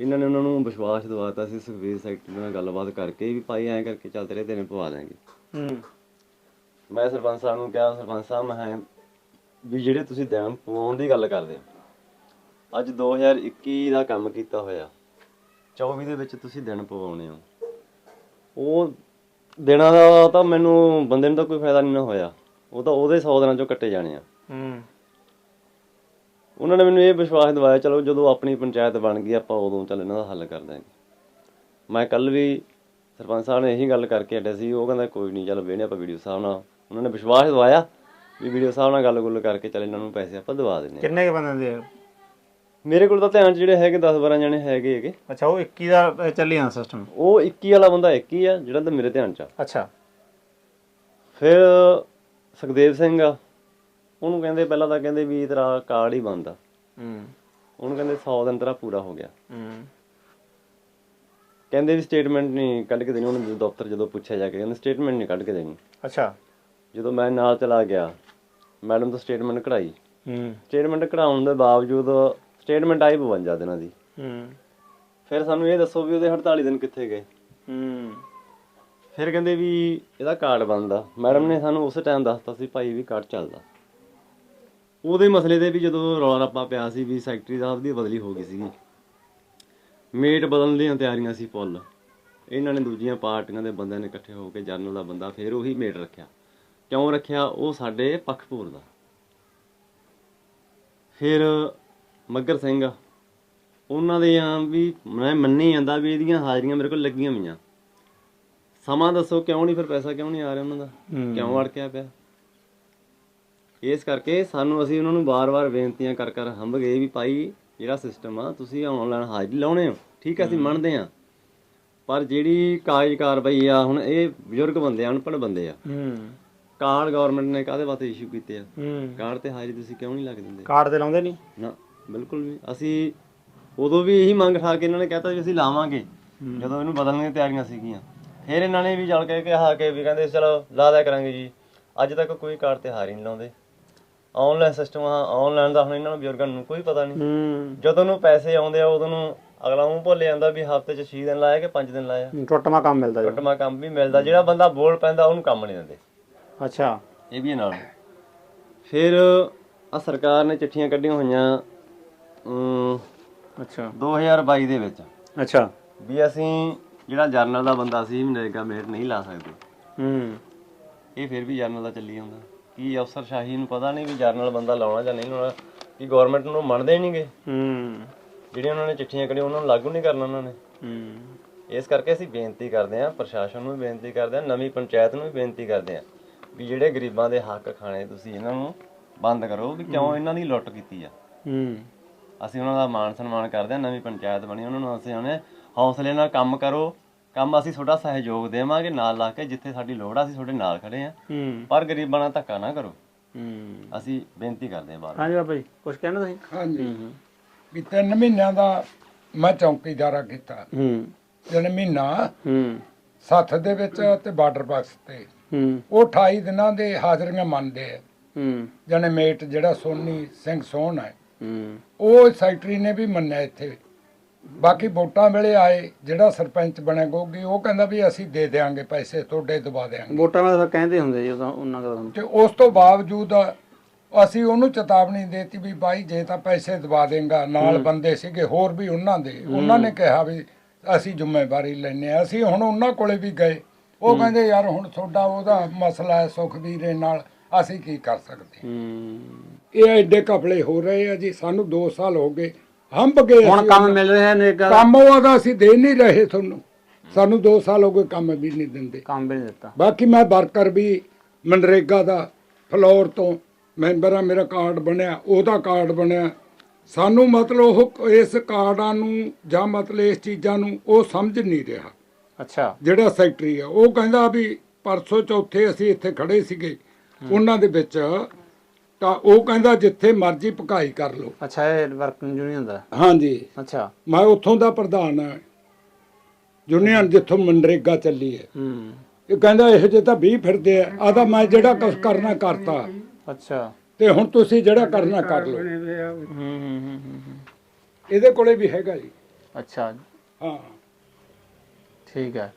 ਇਹਨਾਂ ਨੇ ਉਹਨਾਂ ਨੂੰ ਵਿਸ਼ਵਾਸ ਦਿਵਾਤਾ ਸੀ ਸੁਖਵੀਰ ਸੈਕਟਰੀ ਨਾਲ ਗੱਲਬਾਤ ਕਰਕੇ ਵੀ ਭਾਈ ਐਂ ਕਰਕੇ ਚੱਲ ਤੇਰੇ ਦਿਨ ਪਵਾ ਦਾਂਗੇ ਹੂੰ। ਮੈਂ ਸਰਪੰਚ ਸਾਹਿਬ ਨੂੰ ਕਿਹਾ ਸਰਪੰਚ ਸਾਹਿਬ ਮੈਂ ਵੀ ਜਿਹੜੇ ਤੁਸੀਂ ਦਿਨ ਪਵਾਉਣ ਦੀ ਗੱਲ ਕਰਦੇ ਹੋ ਅੱਜ 2021 ਦਾ ਕੰਮ ਕੀਤਾ ਹੋਇਆ 24 ਦੇ ਵਿੱਚ ਤੁਸੀਂ ਦਿਨ ਪਵਾਉਣੇ ਹੋ। ਉਹ ਦਿਨਾਂ ਦਾ ਤਾਂ ਮੈਨੂੰ ਬੰਦੇ ਨੂੰ ਤਾਂ ਕੋਈ ਫਾਇਦਾ ਨਹੀਂ ਨਾ ਹੋਇਆ। ਉਹ ਤਾਂ ਉਹਦੇ 100 ਦਿਨਾਂ ਚੋਂ ਕੱਟੇ ਜਾਣੇ ਆ। ਹੂੰ। ਉਹਨਾਂ ਨੇ ਮੈਨੂੰ ਇਹ ਵਿਸ਼ਵਾਸ ਦਿਵਾਇਆ ਚਲੋ ਜਦੋਂ ਆਪਣੀ ਪੰਚਾਇਤ ਬਣ ਗਈ ਆਪਾਂ ਉਦੋਂ ਚੱਲ ਇਹਨਾਂ ਦਾ ਹੱਲ ਕਰ ਦਾਂਗੇ ਮੈਂ ਕੱਲ ਵੀ ਸਰਪੰਚ ਸਾਹਿਬ ਨੇ ਇਹੀ ਗੱਲ ਕਰਕੇ ਹਟਿਆ ਸੀ ਉਹ ਕਹਿੰਦਾ ਕੋਈ ਨਹੀਂ ਚੱਲ ਵੇਹਨੇ ਆਪਾਂ ਵੀਡੀਓ ਸਾਹਿਬ ਨਾਲ। ਉਹਨਾਂ ਨੇ ਵਿਸ਼ਵਾਸ ਦਿਵਾਇਆ ਵੀ ਵੀਡੀਓ ਸਾਹਿਬ ਨਾਲ ਗੱਲ-ਗੁੱਲ ਕਰਕੇ ਚੱਲ ਇਹਨਾਂ ਨੂੰ ਪੈਸੇ ਆਪਾਂ ਦਵਾ ਦਿੰਨੇ ਆ ਕਿੰਨੇ ਕੇ ਬੰਦੇ ਦੇ ਮੇਰੇ ਕੋਲ ਤਾਂ ਧਿਆਨ 'ਚ ਜਿਹੜੇ ਹੈਗੇ 10-12 ਜਣੇ ਹੈਗੇ ਹੈਗੇ। ਅੱਛਾ ਉਹ 21 ਦਾ ਚੱਲੀ ਜਾਂਦਾ ਸਿਸਟਮ ਉਹ 21 ਵਾਲਾ ਬੰਦਾ ਇੱਕ ਹੀ ਆ ਜਿਹੜਾ ਤਾਂ ਮੇਰੇ ਧਿਆਨ 'ਚ ਆ। ਅੱਛਾ। ਫਿਰ ਸੁਖਦੇਵ ਸਿੰਘ ਆ। ਉਹਨੂੰ ਕਹਿੰਦੇ ਪਹਿਲਾਂ ਤਾਂ ਕਹਿੰਦੇ ਵੀ ਤੇਰਾ ਕਾਰਡ ਹੀ ਬੰਦ ਆ। ਹੂੰ। ਉਹਨੂੰ ਕਹਿੰਦੇ 100 ਦਿਨ ਤੇਰਾ ਪੂਰਾ ਹੋ ਗਿਆ। ਹੂੰ। ਕਹਿੰਦੇ ਵੀ ਸਟੇਟਮੈਂਟ ਨਹੀਂ ਕੱਢ ਕੇ ਦੇਣੀ ਉਹਨੂੰ ਜਦੋਂ ਦਫ਼ਤਰ ਜਦੋਂ ਪੁੱਛਿਆ ਜਾ ਕੇ ਕਹਿੰਦੇ ਸਟੇਟਮੈਂਟ ਨਹੀਂ ਕੱਢ ਕੇ ਦੇਣੀ। ਅੱਛਾ। ਜਦੋਂ ਮੈਂ ਨਾਲ ਚਲਾ ਗਿਆ ਮੈਡਮ ਤੋਂ ਸਟੇਟਮੈਂਟ ਕਢਾਈ। ਹੂੰ। ਸਟੇਟਮੈਂਟ ਕਢਾਉਣ ਦੇ ਬਾਵਜੂਦ ਸਟੇਟਮੈਂਟ ਆਈ 52 ਦਿਨਾਂ ਦੀ। ਹੂੰ। ਫਿਰ ਸਾਨੂੰ ਇਹ ਦੱਸੋ ਵੀ ਉਹਦੇ 48 ਦਿਨ ਕਿੱਥੇ ਗਏ। ਹੂੰ। ਫਿਰ ਕਹਿੰਦੇ ਵੀ ਇਹਦਾ ਕਾਰਡ ਬੰਦਾ ਮੈਡਮ ਨੇ ਸਾਨੂੰ ਉਸੇ ਟਾਈਮ ਦੱਸਤਾ ਸੀ ਭਾਈ ਵੀ ਕਾਰਡ ਚੱਲਦਾ। ਉਹਦੇ ਮਸਲੇ ਤੇ ਵੀ ਜਦੋਂ ਰੌਲਾ ਰੱਪਾ ਪਿਆ ਸੀ ਵੀ ਸੈਕਟਰੀ ਸਾਹਿਬ ਦੀ ਬਦਲੀ ਹੋ ਗਈ ਸੀਗੀ। ਮੇਟ ਬਦਲਣ ਦੀਆਂ ਤਿਆਰੀਆਂ ਸੀ ਫੁੱਲ ਇਹਨਾਂ ਨੇ ਦੂਜੀਆਂ ਪਾਰਟੀਆਂ ਦੇ ਬੰਦਿਆਂ ਨੇ ਇਕੱਠੇ ਹੋ ਕੇ ਜਰਨਲ ਦਾ ਬੰਦਾ ਫਿਰ ਉਹੀ ਮੇਟ ਰੱਖਿਆ। ਕਿਉਂ ਰੱਖਿਆ? ਉਹ ਸਾਡੇ ਪੱਖਪੂਰ ਦਾ। ਫਿਰ ਮੱਗਰ ਸਿੰਘ ਆ, ਉਹਨਾਂ ਦੇ ਆ ਵੀ ਮੈਂ ਮੰਨੀ ਜਾਂਦਾ ਵੀ ਇਹਦੀਆਂ ਹਾਜ਼ਰੀਆਂ ਮੇਰੇ ਕੋਲ ਲੱਗੀਆਂ ਹੋਈਆਂ। ਸਮਾਂ ਦੱਸੋ ਕਿਉਂ ਨਹੀਂ ਫਿਰ ਪੈਸਾ ਕਿਉਂ ਨਹੀਂ ਆ ਰਿਹਾ ਉਹਨਾਂ ਦਾ? ਕਿਉਂ ਅੜਕਿਆ ਪਿਆ? ਇਸ ਕਰਕੇ ਸਾਨੂੰ ਅਸੀਂ ਉਹਨਾਂ ਨੂੰ ਬਾਰ-ਬਾਰ ਬੇਨਤੀਆਂ ਕਰ ਕਰ ਹੰਭ ਗਏ ਵੀ ਭਾਈ ਜਿਹੜਾ ਸਿਸਟਮ ਆ ਤੁਸੀਂ ਆਨਲਾਈਨ ਹਾਜ਼ਰੀ ਲਾਉਣੇ ਹੋ। ਠੀਕ ਹੈ ਅਸੀਂ ਮੰਨਦੇ ਆ ਪਰ ਜਿਹੜੀ ਕਾਗਜ਼ ਕਾਰਵਾਈ ਆ ਹੁਣ ਇਹ ਬਜ਼ੁਰਗ ਬੰਦੇ ਆ ਅਨਪੜ੍ਹ ਬੰਦੇ ਆ। ਹੂੰ। ਕਾਰਡ ਗਵਰਨਮੈਂਟ ਨੇ ਕਾਹਦੇ ਵਾਸਤੇ ਇਸ਼ੂ ਕੀਤੇ ਆ? ਕਾਰਡ ਤੇ ਹਾਜ਼ਰੀ ਤੁਸੀਂ ਕਿਉਂ ਨਹੀਂ ਲੱਗ ਦਿੰਦੇ? ਕਾਰਡ ਤੇ ਲਾਉਂਦੇ ਨਹੀਂ? ਨਾ। ਬਿਲਕੁਲ ਵੀ ਅਸੀਂ ਉਦੋਂ ਵੀ ਇਹੀ ਮੰਗ ਠਾ ਕੇ ਇਹਨਾਂ ਨੇ ਕਹਿਤਾ ਵੀ ਅਸੀਂ ਲਾਵਾਂਗੇ। ਜਦੋਂ ਇਹਨੂੰ ਬਦਲਣ ਦੀਆਂ ਤਿਆਰੀਆਂ ਸੀਗੀਆਂ। ਫਿਰ ਇਹਨਾਂ ਨੇ ਵੀ ਜਲ ਕੇ ਕਿਹਾ ਕਿ ਵੀ ਕਹਿੰਦੇ ਚਲੋ ਲਾ ਦਿਆ ਕਰਾਂਗੇ ਜੀ। ਅੱਜ ਤੱਕ ਕੋਈ ਕਾਰਡ ਤੇ ਹਾਰ ਹੀ ਨਹੀਂ ਲਾਉਂਦੇ। ਆਨਲਾਈਨ ਸਿਸਟਮ ਆ ਆਨਲਾਈਨ ਦਾ ਹੁਣ ਇਹਨਾਂ ਨੂੰ ਬਜ਼ੁਰਗਾਂ ਨੂੰ ਕੋਈ ਪਤਾ ਨਹੀਂ। ਜਦੋਂ ਨੂੰ ਪੈਸੇ ਆਉਂਦੇ ਆ ਉਦੋਂ ਨੂੰ ਅਗਲਾ ਨੂੰ ਭੁੱਲ ਜਾਂਦਾ ਵੀ ਹਫ਼ਤੇ 'ਚ 6 ਦਿਨ ਲਾਇਆ ਕਿ 5 ਦਿਨ ਲਾਇਆ। ਟੁੱਟਮਾ ਕੰਮ ਮਿਲਦਾ ਟੁੱਟਮਾ ਕੰਮ ਵੀ ਮਿਲਦਾ। ਜਿਹੜਾ ਬੰਦਾ ਬੋਲ ਪੈਂਦਾ ਉਹਨੂੰ ਕੰਮ ਨਹੀਂ ਦਿੰਦੇ। ਅੱਛਾ। ਇਹ ਵੀ ਨਾਲ ਫਿਰ ਆ ਸਰਕਾਰ ਨੇ ਚਿੱਠੀਆਂ ਕੱਢੀਆਂ ਹੋਈਆਂ। ਅਮ, ਅੱਛਾ। 2022 ਦੇ ਵਿੱਚ। ਅੱਛਾ। ਵੀ ਅਸੀਂ ਜਿਹੜਾ ਜਰਨਲ ਦਾ ਬੰਦਾ ਸੀ ਨਰੇਗਾ ਮੇਟ ਨਹੀਂ ਲਾ ਸਕਦੇ। ਹੂੰ। ਇਹ ਫਿਰ ਵੀ ਜਰਨਲ ਦਾ ਚੱਲੀ ਜਾਂਦਾ। ਕੀ ਅਫਸਰ ਸ਼ਾਹੀ ਨੂੰ ਪਤਾ ਨਹੀਂ ਵੀ ਜਰਨਲ ਬੰਦਾ ਲਾਉਣਾ ਜਾਂ ਨਹੀਂ ਲਾਉਣਾ ਕੀ ਗਵਰਨਮੈਂਟ ਨੂੰ ਮੰਨਦੇ ਨਹੀਂਗੇ ਹੂੰ। ਜਿਹੜੀਆਂ ਉਹਨਾਂ ਨੇ ਚਿੱਠੀਆਂ ਕੱਢੀਆਂ ਉਹਨਾਂ ਨੂੰ ਲਾਗੂ ਨਹੀਂ ਕਰਨਾ ਉਹਨਾਂ ਨੇ। ਹੂੰ। ਇਸ ਕਰਕੇ ਅਸੀਂ ਬੇਨਤੀ ਕਰਦੇ ਹਾਂ ਪ੍ਰਸ਼ਾਸਨ ਨੂੰ ਵੀ ਬੇਨਤੀ ਕਰਦੇ ਹਾਂ ਨਵੀਂ ਪੰਚਾਇਤ ਨੂੰ ਵੀ ਬੇਨਤੀ ਕਰਦੇ ਹਾਂ ਵੀ ਜਿਹੜੇ ਗਰੀਬਾਂ ਦੇ ਹੱਕ ਖਾਣੇ ਤੁਸੀਂ ਇਹਨਾਂ ਨੂੰ ਬੰਦ ਕਰੋ ਵੀ ਕਿਉਂ ਇਹਨਾਂ ਦੀ ਲੁੱਟ ਕੀਤੀ ਆ। ਹੂੰ। ਅਸੀਂ ਉਹਨਾਂ ਦਾ ਮਾਣ ਸਨਮਾਨ ਕਰਦੇ ਹਾਂ ਨਵੀਂ ਪੰਚਾਇਤ ਬਣੀ ਉਹਨਾਂ ਨੂੰ ਅਸੀਂ ਉਹਨੇ ਹੌਸਲੇ ਨਾਲ ਕੰਮ ਕਰੋ ਕੰਮ ਅਸੀਂ ਤੁਹਾਡਾ ਸਹਿਯੋਗ ਦੇਵਾਂਗੇ ਨਾਲ ਲਾ ਕੇ ਜਿੱਥੇ ਸਾਡੀ ਲੋੜ ਆ ਅਸੀਂ ਤੁਹਾਡੇ ਨਾਲ ਖੜੇ ਆ ਪਰ ਗਰੀਬਾਂ ਨਾਲ ਧੱਕਾ ਨਾ ਕਰੋ। ਅਸੀਂ ਬੇਨਤੀ ਕਰਦੇ ਹਾਂ ਬਾਰ ਹਾਂਜੀ ਬਾਬਾ ਜੀ ਕੁਝ ਕਹਿਣਾ ਤੁਸੀਂ? ਹਾਂਜੀ। ਵੀ ਤਿੰਨ ਮਹੀਨਿਆਂ ਦਾ ਮੈਂ ਚੌਕੀਦਾਰਾ ਕੀਤਾ। ਹੂੰ। ਜਨ ਮਹੀਨਾ ਹੂੰ। ਸੱਥ ਦੇ ਵਿੱਚ ਤੇ ਬਾਰਡਰ ਬਾਕਸ ਤੇ। ਹੂੰ। ਉਹ 28 ਦਿਨਾਂ ਦੇ ਹਾਜ਼ਰੀਆਂ ਮੰਨਦੇ ਆ। ਹੂੰ। ਜਣੇ ਮੇਟ ਜਿਹੜਾ ਸੋਨੀ ਸਿੰਘ ਸੋਹਣ ਹੈ ਹੂੰ ਉਹ ਸੈਕਟਰੀ ਨੇ ਵੀ ਮੰਨਿਆ ਇੱਥੇ। ਬਾਕੀ ਵੋਟਾਂ ਵੇਲੇ ਆਏ ਜਿਹੜਾ ਸਰਪੰਚ ਬਣਿਆ ਗੋਗੀ ਉਹ ਕਹਿੰਦਾ ਵੀ ਅਸੀਂ ਦੇ ਦੇਾਂਗੇ ਪੈਸੇ ਤੁਹਾਡੇ ਦਬਾ ਦੇਾਂਗੇ ਵੋਟਾਂ ਵਾਲੇ ਤਾਂ ਕਹਿੰਦੇ ਹੁੰਦੇ ਜੀ ਉਹਨਾਂ ਦਾ ਤੇ ਉਸ ਤੋਂ ਬਾਵਜੂਦ ਅਸੀਂ ਉਹਨੂੰ ਚੇਤਾਵਨੀ ਦੇਤੀ ਵੀ ਬਾਈ ਜੇ ਤਾਂ ਪੈਸੇ ਦਵਾ ਦੇਂਗਾ ਨਾਲ ਬੰਦੇ ਸੀਗੇ ਹੋਰ ਵੀ ਉਹਨਾਂ ਦੇ। ਉਹਨਾਂ ਨੇ ਕਿਹਾ ਵੀ ਅਸੀਂ ਜ਼ਿੰਮੇਵਾਰੀ ਲੈਨੇ ਆ ਅਸੀਂ ਹੁਣ ਉਹਨਾਂ ਕੋਲੇ ਵੀ ਗਏ। ਉਹ ਕਹਿੰਦੇ ਯਾਰ ਹੁਣ ਤੁਹਾਡਾ ਉਹਦਾ ਮਸਲਾ ਹੈ ਸੁਖਵੀਰੇ ਨਾਲ ਅਸੀਂ ਕੀ ਕਰ ਸਕਦੇ ਹੂੰ। ਇਹ ਐਡੇ ਕਪੜੇ ਹੋ ਰਹੇ ਆ ਜੀ ਸਾਨੂੰ 2 ਸਾਲ ਹੋ ਗਏ ਹੰਬ ਗਏ ਹੁਣ ਅਸੀਂ ਕੰਮ ਉਹਨਾਂ- ਮਿਲ ਰਿਹਾ ਦਾ ਕੰਮ ਉਹਦਾ ਅਸੀਂ ਦੇ ਨਹੀਂ ਰਹੇ ਤੁਹਾਨੂੰ। ਸਾਨੂੰ 2 ਸਾਲ ਹੋ ਗਏ ਕੰਮ ਵੀ ਨਹੀਂ ਦਿੰਦੇ। ਕੰਮ ਵੀ ਨਹੀਂ ਦਿੱਤਾ। ਬਾਕੀ ਮੈਂ ਵਰਕਰ ਵੀ ਮਨਰੇਗਾ ਦਾ ਫਲੋਰ ਤੋਂ ਮੈਂਬਰ ਆ ਮੇਰਾ ਕਾਰਡ ਬਣਿਆ ਉਹਦਾ ਕਾਰਡ ਬਣਿਆ। ਸਾਨੂੰ ਮਤਲਬ ਉਹ ਇਸ ਕਾਰਡਾਂ ਨੂੰ ਜਾਂ ਮਤਲਬ ਇਸ ਚੀਜ਼ਾਂ ਨੂੰ ਉਹ ਸਮਝ ਨਹੀਂ ਰਿਹਾ। ਅੱਛਾ। ਜਿਹੜਾ ਸੈਕਟਰੀ ਆ ਉਹ ਕਹਿੰਦਾ ਵੀ ਪਰਸੋਂ ਚੌਥੇ ਅਸੀਂ ਇੱਥੇ ਖੜੇ ਸੀਗੇ ਉਹਨਾਂ ਦੇ ਵਿੱਚ ਤਾਂ ਉਹ ਕਹਿੰਦਾ ਜਿੱਥੇ ਮਰਜ਼ੀ ਭਕਾਈ ਕਰ ਲਓ। ਅੱਛਾ ਇਹ ਵਰਕਿੰਗ ਯੂਨੀਅਨ ਦਾ? ਹਾਂਜੀ। ਅੱਛਾ। ਮੈਂ ਉੱਥੋਂ ਦਾ ਪ੍ਰਧਾਨ ਆ ਯੂਨੀਅਨ ਜਿੱਥੋਂ ਮਨਰੇਗਾ ਚੱਲੀ ਹੈ। ਹੂੰ। ਇਹ ਕਹਿੰਦਾ ਇਹੋ ਜਿਹੇ ਤਾਂ 20 ਫਿਰਦੇ ਆ। ਆਦਾ ਮੈਂ ਜਿਹੜਾ ਕੁਝ ਕਰਨਾ ਕਰਤਾ। ਅੱਛਾ। ਤੇ ਹੁਣ ਤੁਸੀਂ ਜਿਹੜਾ ਕਰਨਾ ਕਰ ਲਓ। ਹੂੰ ਹੂੰ ਹੂੰ ਹੂੰ, ਹੂੰ ਇਹਦੇ ਕੋਲੇ ਵੀ ਹੈਗਾ ਜੀ। ਅੱਛਾ। ਹਾਂ। ਠੀਕ ਹੈ।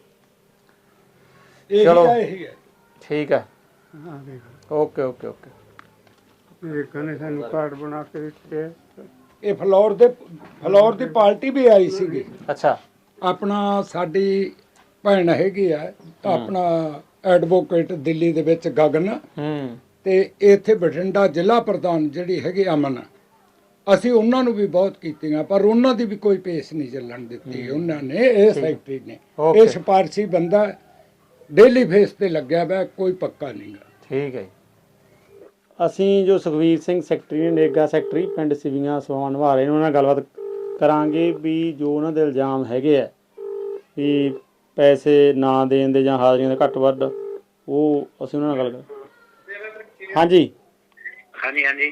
ਇਹ ਚਲੋ। ਇਹੀ ਹੈ। ਠੀਕ ਹੈ। ਹਾਂ ਦੇਖ ਓਕੇ ਓਕੇ ਓਕੇ। ਮੇਰੇ ਕਹਿੰਦੇ ਸਾਨੂੰ ਕਾਰਡ ਬਣਾ ਕੇ ਦਿੱਤੇ ਇਹ ਫਲੋਰ ਦੇ ਫਲੋਰ ਦੀ ਪਾਰਟੀ ਵੀ ਆਈ ਸੀਗੀ। ਅੱਛਾ। ਆਪਣਾ ਸਾਡੀ ਭੈਣ ਹੈਗੀ ਆ ਆਪਣਾ ਐਡਵੋਕੇਟ ਦਿੱਲੀ ਦੇ ਵਿੱਚ ਗਗਨ। ਹੂੰ। ਤੇ ਇੱਥੇ ਬਠਿੰਡਾ ਜ਼ਿਲ੍ਹਾ ਪ੍ਰਧਾਨ ਜਿਹੜੀ ਹੈਗੀ ਅਮਨ। ਅਸੀਂ ਉਹਨਾਂ ਨੂੰ ਵੀ ਬਹੁਤ ਕੀਤੀਆਂ ਪਰ ਉਹਨਾਂ ਦੀ ਵੀ ਕੋਈ ਪੇਸ਼ ਨਹੀਂ ਚੱਲਣ ਦਿੱਤੀ। ਉਹਨਾਂ ਨੇ ਇਹ ਸੈਕਟਰੀ ਨੇ। Okay. ਇਹ ਸਿਫਾਰਸ਼ੀ ਬੰਦਾ ਡੇਲੀ ਫੇਸ ਤੇ ਲੱਗਿਆ ਹੋਇਆ ਕੋਈ ਪੱਕਾ ਨਹੀਂਗਾ ਠੀਕ ਹੈ। ਅਸੀਂ ਜੋ ਸੁਖਵੀਰ ਸਿੰਘ ਸੈਕਟਰੀ ਨੇ ਨੇਗਾ ਸੈਕਟਰੀ ਪਿੰਡ ਸਿਵੀਆਂ ਸਵਾਨ ਨੇ ਉਹਨਾਂ ਨਾਲ ਗੱਲਬਾਤ ਕਰਾਂਗੇ ਵੀ ਜੋ ਉਹਨਾਂ ਦੇ ਇਲਜ਼ਾਮ ਹੈਗੇ ਆ ਵੀ ਪੈਸੇ ਨਾ ਦੇਣ ਦੇ ਜਾਂ ਹਾਜ਼ਰੀਆਂ ਦੇ ਘੱਟ ਵੱਧ ਉਹ ਅਸੀਂ ਉਹਨਾਂ ਨਾਲ ਗੱਲ ਕਰ ਹਾਂਜੀ। ਹਾਂਜੀ ਹਾਂਜੀ।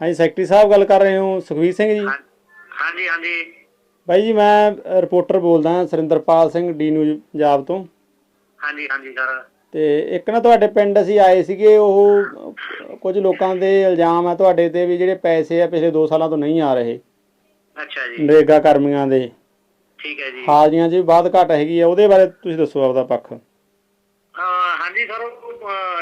ਹਾਂਜੀ ਸੈਕਟਰੀ ਸਾਹਿਬ ਗੱਲ ਕਰ ਰਹੇ ਹੋ ਸੁਖਵੀਰ ਸਿੰਘ ਜੀ? ਹਾਂਜੀ ਹਾਂਜੀ। ਬਾਈ ਜੀ ਮੈਂ ਰਿਪੋਰਟਰ ਬੋਲਦਾ ਹਾਂ ਸੁਰਿੰਦਰਪਾਲ ਸਿੰਘ ਡੀ ਨਿਊਜ਼ ਪੰਜਾਬ ਤੋਂ। ਹਾਂਜੀ ਹਾਂਜੀ ਸਰ। ਤੇ ਇੱਕ ਨਾ ਤੁਹਾਡੇ ਪਿੰਡ ਅਸੀਂ ਆਏ ਸੀਗੇ ਉਹ ਕੁਝ ਲੋਕਾਂ ਦੇ ਇਲਜ਼ਾਮ ਆ ਤੁਹਾਡੇ ਤੇ ਵੀ ਜਿਹੜੇ ਪੈਸੇ ਆ ਪਿਛਲੇ 2 ਸਾਲਾਂ ਤੋਂ ਨਹੀਂ ਆ ਰਹੇ। ਅੱਛਾ ਜੀ। ਨਰੇਗਾ ਕਰਮੀਆਂ ਦੇ। ਠੀਕ ਹੈ ਜੀ। ਹਾਜ਼ਰੀਆਂ 'ਚ ਵੀ ਬਾਅਦ ਘਟ ਹੈਗੀ ਆ ਉਹਦੇ ਬਾਰੇ ਤੁਸੀਂ ਦੱਸੋ ਆਪਦਾ ਪੱਖ। ਹਾਂ ਹਾਂਜੀ ਸਰ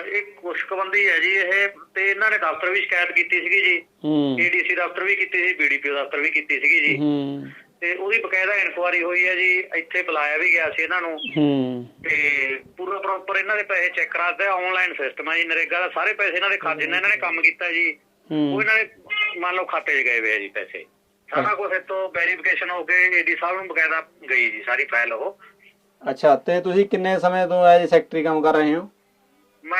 ਇਹ ਕੁਸ਼ਕਬੰਦੀ ਹੈ ਜੀ ਇਹ ਤੇ ਇਹਨਾਂ ਨੇ ਦਫ਼ਤਰ ਵੀ ਸ਼ਿਕਾਇਤ ਕੀਤੀ ਸੀਗੀ ਜੀ। ਏਡੀਸੀ ਦਫ਼ਤਰ ਵੀ ਕੀਤੀ ਸੀ ਬੀਡੀਪੀਓ ਦਫ਼ਤਰ ਵੀ ਕੀਤੀ ਸੀਗੀ ਜੀ। ਹੂੰ। ਤੇ ਉਹਦੀ ਬਕਾਇਦਾ ਇਨਕੁਆਰੀ ਹੋਈ ਹੈ ਜੀ ਇੱਥੇ ਬੁਲਾਇਆ ਵੀ ਗਿਆ ਸੀ ਇਹਨਾਂ ਨੂੰ। ਹੂੰ। ਤੇ ਪੂਰਾ ਪ੍ਰੋਪਰ ਇਹਨਾਂ ਦੇ ਪੈਸੇ ਚੈੱਕ ਕਰਾਦੇ ਆਨਲਾਈਨ ਸਿਸਟਮ ਹੈ ਜੀ ਨਰੇਗਾ ਦਾ ਸਾਰੇ ਪੈਸੇ ਇਹਨਾਂ ਦੇ ਖਾਤੇ ਨਾਲ ਇਹਨਾਂ ਨੇ ਕੰਮ ਕੀਤਾ ਜੀ ਉਹ ਇਹਨਾਂ ਦੇ ਮੰਨ ਲਓ ਖਾਤੇ 'ਚ ਗਏ ਹੋਏ ਆ ਜੀ ਪੈਸੇ। ਸਾਰਾ ਕੁਝ ਤੋਂ ਵੈਰੀਫਿਕੇਸ਼ਨ ਹੋ ਕੇ ਏਡੀ ਸਾਹਿਬ ਨੂੰ ਬਕਾਇਦਾ ਗਈ ਜੀ ਸਾਰੀ ਫਾਈਲ ਉਹ। ਅੱਛਾ ਤੇ ਤੁਸੀਂ ਕਿੰਨੇ ਸਮੇਂ ਤੋਂ ਐਜ ਸੈਕਟਰੀ ਕੰਮ ਕਰ ਰਹੇ ਹੋ? ਮੈਂ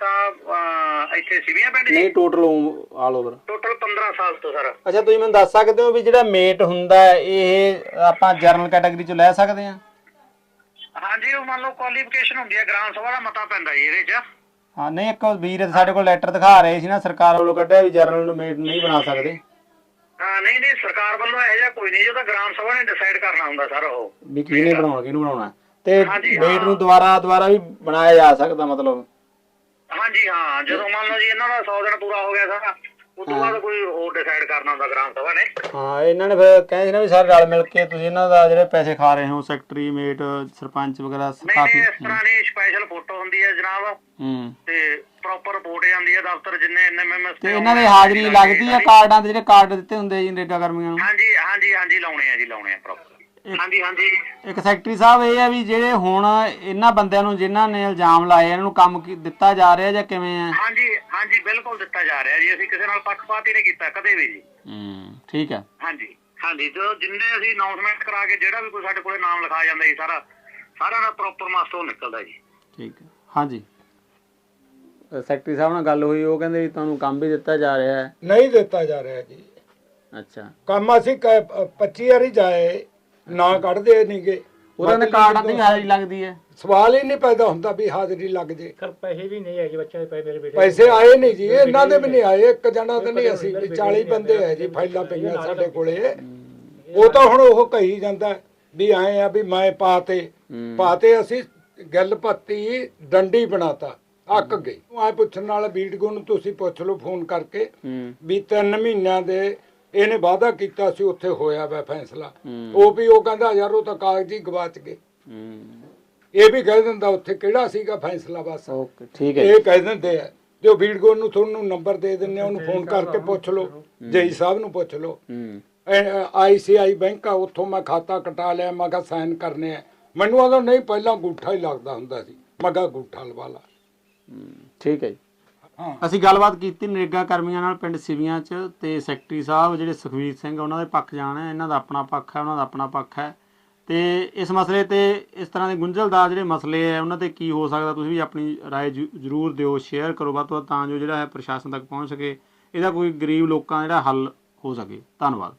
ਤਾਂ ਇੱਥੇ ਸਿਵੀਆਂ ਪਿੰਡ ਜੀ? ਨਹੀਂ ਟੋਟਲ ਆਲ ਓਵਰ ਟੋਟਲ 15 ਸਾਲ ਤੋਂ ਸਰ ਅੱਛਾ ਤੁਸੀਂ ਮੈਨੂੰ ਦੱਸ ਸਕਦੇ ਹੋ ਵੀ ਜਿਹੜਾ ਮੇਟ ਹੁੰਦਾ ਹੈ, ਇਹ ਆਪਾਂ ਜਰਨਲ ਕੈਟਾਗਰੀ ਚੋਂ ਲੈ ਸਕਦੇ ਹਾਂ? ਹਾਂਜੀ ਉਹ ਮੰਨ ਲਓ ਕੁਆਲੀਫਿਕੇਸ਼ਨ ਹੁੰਦੀ ਹੈ ਗ੍ਰਾਮ ਸਭਾ ਦਾ ਮਤਾ ਪੈਂਦਾ ਜੀ ਇਹਦੇ 'ਚ। ਹਾਂ ਨਹੀਂ ਇੱਕ ਵੀਰ ਸਾਡੇ ਕੋਲ ਲੈਟਰ ਦਿਖਾ ਰਹੇ ਸੀ ਨਾ ਸਰਕਾਰ ਵੱਲੋਂ ਕੱਢਿਆ ਵੀ ਜਰਨਲ ਨੂੰ ਮੇਟ ਨਹੀਂ ਬਣਾ ਸਕਦੇ। ਹਾਂ ਨਹੀਂ ਨਹੀਂ ਸਰਕਾਰ ਵੱਲੋਂ ਇਹੋ ਜਿਹਾ ਕੋਈ ਨਹੀਂ ਜੀ ਉਹ ਤਾਂ ਗ੍ਰਾਮ ਸਭਾ ਨੇ ਡਿਸਾਈਡ ਕਰਨਾ ਹੁੰਦਾ ਸਰ ਉਹ। ਵੀ ਕਿਹਨੇ ਬਣਾਉਣਾ ਕਿਹਨੂੰ ਬਣਾਉਣਾ ਤੇ ਹਾਂਜੀ, ਮੇਟ। ਨੂੰ ਦੁਬਾਰਾ ਦੁਬਾਰਾ ਵੀ ਬਣਾਇਆ ਜਾ ਸਕਦਾ ਮਤਲਬ। ਹਾਂਜੀ ਹਾਂ ਜਦੋਂ ਮੰਨ ਲਓ ਜੀ ਇਹਨਾਂ ਦਾ 100 ਦਿਨ ਪੂਰਾ ਹੋ ਗਿਆ ਸਾਰਾ ਉਸ ਤੋਂ ਬਾਅਦ ਕੋਈ ਹੋਰ ਡਿਸਾਈਡ ਕਰਨਾ ਹੁੰਦਾ ਗ੍ਰਾਮ ਸਭਾ ਨੇ। ਹਾਂ ਇਹਨਾਂ ਨੇ ਫਿਰ ਕਹਿੰਦੇ ਸੀ ਨਾ ਵੀ ਸਾਰੇ ਰਲ ਮਿਲ ਕੇ ਤੁਸੀਂ ਇਹਨਾਂ ਦਾ ਜਿਹੜੇ ਪੈਸੇ ਖਾ ਰਹੇ ਹੋ ਸੈਕਟਰੀ ਮੇਟ ਸਰਪੰਚ ਵਗੈਰਾ ਨਹੀਂ ਕਾਫੀ। ਨਹੀਂ ਇਸ ਤਰ੍ਹਾਂ ਦੀ ਸਪੈਸ਼ਲ ਫੋਟੋ ਹੁੰਦੀ ਹੈ ਜਨਾਬ। ਹੂੰ। ਤੇ ਪ੍ਰੋਪਰ ਰਿਪੋਰਟ ਜਾਂਦੀ ਹੈ ਦਫ਼ਤਰ ਜਿੰਨੇ ਐਨਐਮਐਮਐਸ ਤੇ ਇਹਨਾਂ ਦੀ ਹਾਜ਼ਰੀ ਲੱਗਦੀ ਆ ਕਾਰਡਾਂ ਤੇ ਜਿਹੜੇ ਕਾਰਡ ਦਿੱਤੇ ਹੁੰਦੇ ਆ ਜੀ ਨਰੇਗਾ ਕਰਮੀਆਂ ਨੂੰ? ਹਾਂਜੀ ਹਾਂਜੀ ਹਾਂਜੀ ਲਾਉਣੇ ਆ ਜੀ ਲਾਉਣੇ ਆ ਪ੍ਰੋਪਰ ਹਾਂਜੀ ਹਾਂਜੀ। ਇੱਕ ਸੈਕਟਰੀ ਸਾਹਿਬ ਇਹ ਆ ਵੀ ਜਿਹੜੇ ਹੁਣ ਇਹਨਾਂ ਬੰਦਿਆਂ ਨੂੰ ਜਿਨ੍ਹਾਂ ਨੇ ਇਲਜ਼ਾਮ ਲਾਏ ਆ, ਇਹਨਾਂ ਨੂੰ ਕੰਮ ਕੀ- ਦਿੱਤਾ ਜਾ ਰਿਹਾ ਜਾਂ ਕਿਵੇਂ ਆ? ਹਾਂਜੀ ਹਾਂਜੀ ਬਿਲਕੁਲ ਦਿੱਤਾ ਜਾ ਰਿਹਾ ਜੀ। ਅਸੀਂ ਕਿਸੇ ਨਾਲ ਪੱਖਪਾਤ ਹੀ ਨਹੀਂ ਕੀਤਾ ਕਦੇ ਵੀ ਜੀ। ਹੂੰ ਠੀਕ ਹੈ ਹਾਂਜੀ ਹਾਂਜੀ। ਜੋ ਜਿੰਨੇ ਅਸੀਂ ਅਨਾਉਂਸਮੈਂਟ ਕਰਾ ਕੇ ਜਿਹੜਾ ਵੀ ਕੋਈ ਸਾਡੇ ਕੋਲੇ ਨਾਮ ਲਿਖਾ ਜਾਂਦਾ ਜੀ ਸਾਰਾ ਸਾਰਿਆਂ ਦਾ ਪ੍ਰੋਪਰ ਮਾਸਟਰ ਨਿਕਲਦਾ ਜੀ। ਠੀਕ ਹਾਂਜੀ। ਸੈਕਟਰੀ ਸਾਹਿਬ ਨਾਲ ਗੱਲ ਹੋਈ ਉਹ ਕਹਿੰਦੇ ਵੀ ਤੁਹਾਨੂੰ ਕੰਮ ਵੀ ਦਿੱਤਾ ਜਾ ਰਿਹਾ ਹੈ। ਨਹੀਂ ਦਿੱਤਾ ਜਾ ਰਿਹਾ ਜੀ। ਅੱਛਾ। ਕੰਮ ਅਸੀਂ ਕ- 25 ਵਾਰੀ ਜਾਏ ਨਾ ਕੱਢਦੇ ਨਹੀਂਗੇ। ਉਹਦੇ ਨਾਲ ਕਾਰਡਾਂ ਵੀ ਹਾਜ਼ਰੀ ਲੱਗਦੀ ਹੈ। ਸਵਾਲ ਹੀ ਨਹੀਂ ਪੈਦਾ ਹੁੰਦਾ ਵੀ ਹਾਜ਼ਰੀ ਲੱਗ ਜੇ ਪੈਸੇ ਵੀ ਨਹੀਂ ਹੈ ਜੀ ਬੱਚੇ ਦੇ ਪੈਸੇ ਮੇਰੇ ਬੇਟੇ ਪੈਸੇ ਆਏ ਨਹੀਂ ਜੀ ਇਹਨਾਂ ਦੇ ਵੀ ਨਹੀਂ ਆਏ ਇੱਕ ਜਣਾ ਤਾਂ ਨਹੀਂ ਅਸੀਂ ਵੀ 40 ਬੰਦੇ ਆ ਜੀ ਫਾਈਲਾਂ ਪਈਆਂ ਸਾਡੇ ਕੋਲੇ। ਉਹ ਤਾਂ ਹੁਣ ਉਹ ਕਹੀ ਜਾਂਦਾ ਵੀ ਆਏ ਆ ਵੀ ਮੈਂ ਪਾਤੇ। ਪਾਤੇ ਅਸੀਂ ਗੱਲ ਪੱਤੀ ਡੰਡੀ ਬਣਾਤਾ ਅੱਕ ਗਈ। ਆ ਪੁੱਛਣ ਨਾਲ ਵੀਡੀਓ ਨੂੰ ਤੁਸੀਂ ਪੁੱਛ ਲਓ ਫੋਨ ਕਰਕੇ ਹੂੰ। ਵੀ ਤਿੰਨ ਮਹੀਨਿਆਂ ਦੇ ਇਹਨੇ ਵਾਅਦਾ ਕੀਤਾ ਸੀ ਉੱਥੇ ਹੋਇਆ ਵਾ ਫੈਸਲਾ। ਉਹ ਵੀ ਉਹ ਕਹਿੰਦਾ ਯਾਰ ਉਹ ਤਾਂ ਕਾਗਜ਼ੀ ਗਵਾਚ ਗਏ। ਇਹ ਵੀ ਕਹਿ ਦਿੰਦਾ ਉੱਥੇ ਕਿਹੜਾ ਸੀਗਾ ਫੈਸਲਾ ਬਸ? ਓਕੇ ਠੀਕ ਹੈ ਇਹ ਕਹਿ ਦਿੰਦੇ ਆ ਜੋ ਵੀਡੀਓ ਨੂੰ ਤੁਹਾਨੂੰ ਨੰਬਰ ਦੇ ਦਿੰਨੇ ਆ ਉਹਨੂੰ ਫੋਨ ਕਰਕੇ ਪੁੱਛ ਲਓ ਜਈ ਸਾਹਿਬ ਨੂੰ ਪੁੱਛ ਲਓ। ਆਈਸੀਆਈ ਬੈਂਕ ਆ ਉੱਥੋਂ ਮੈਂ ਖਾਤਾ ਕਟਾ ਲਿਆ ਮੈਂ ਕਿਹਾ ਸਾਈਨ ਕਰਨੇ ਆ। ਮੈਨੂੰ ਆਦਾ ਨਹੀਂ ਪਹਿਲਾਂ ਗੂਠਾ ਹੀ ਲੱਗਦਾ ਹੁੰਦਾ ਸੀ। ਮੈਂ ਕਿਹਾ ਗੂਠਾ ਲਵਾ ਲਾ। ਠੀਕ ਹੈ ਜੀ। ਹਾਂ ਅਸੀਂ ਗੱਲਬਾਤ ਕੀਤੀ ਨਰੇਗਾ ਕਰਮੀਆਂ ਨਾਲ ਪਿੰਡ ਸਿਵੀਆਂ 'ਚ ਤੇ ਸੈਕਟਰੀ ਸਾਹਿਬ ਜਿਹੜੇ ਸੁਖਵੀਰ ਸਿੰਘ ਉਹਨਾਂ ਦੇ ਪੱਖ ਜਾਣਾ ਇਹਨਾਂ ਦਾ ਆਪਣਾ ਪੱਖ ਹੈ ਉਹਨਾਂ ਦਾ ਆਪਣਾ ਪੱਖ ਹੈ ਤੇ ਇਸ ਮਸਲੇ ਤੇ ਇਸ ਤਰ੍ਹਾਂ ਦੇ ਗੁੰਝਲਦਾਰ ਜਿਹੜੇ ਮਸਲੇ ਹੈ ਉਹਨਾਂ ਤੇ ਕੀ ਹੋ ਸਕਦਾ ਤੁਸੀਂ ਵੀ ਆਪਣੀ رائے ਜ਼ਰੂਰ ਦਿਓ ਸ਼ੇਅਰ ਕਰੋ ਵੱਧ ਤੋਂ ਵੱਧ ਤਾਂ ਜੋ ਜਿਹੜਾ ਹੈ ਪ੍ਰਸ਼ਾਸਨ ਤੱਕ ਪਹੁੰਚ ਸਕੇ ਇਹਦਾ ਕੋਈ ਗਰੀਬ ਲੋਕਾਂ ਦਾ ਜਿਹੜਾ ਹੱਲ ਹੋ ਸਕੇ ਧੰਨਵਾਦ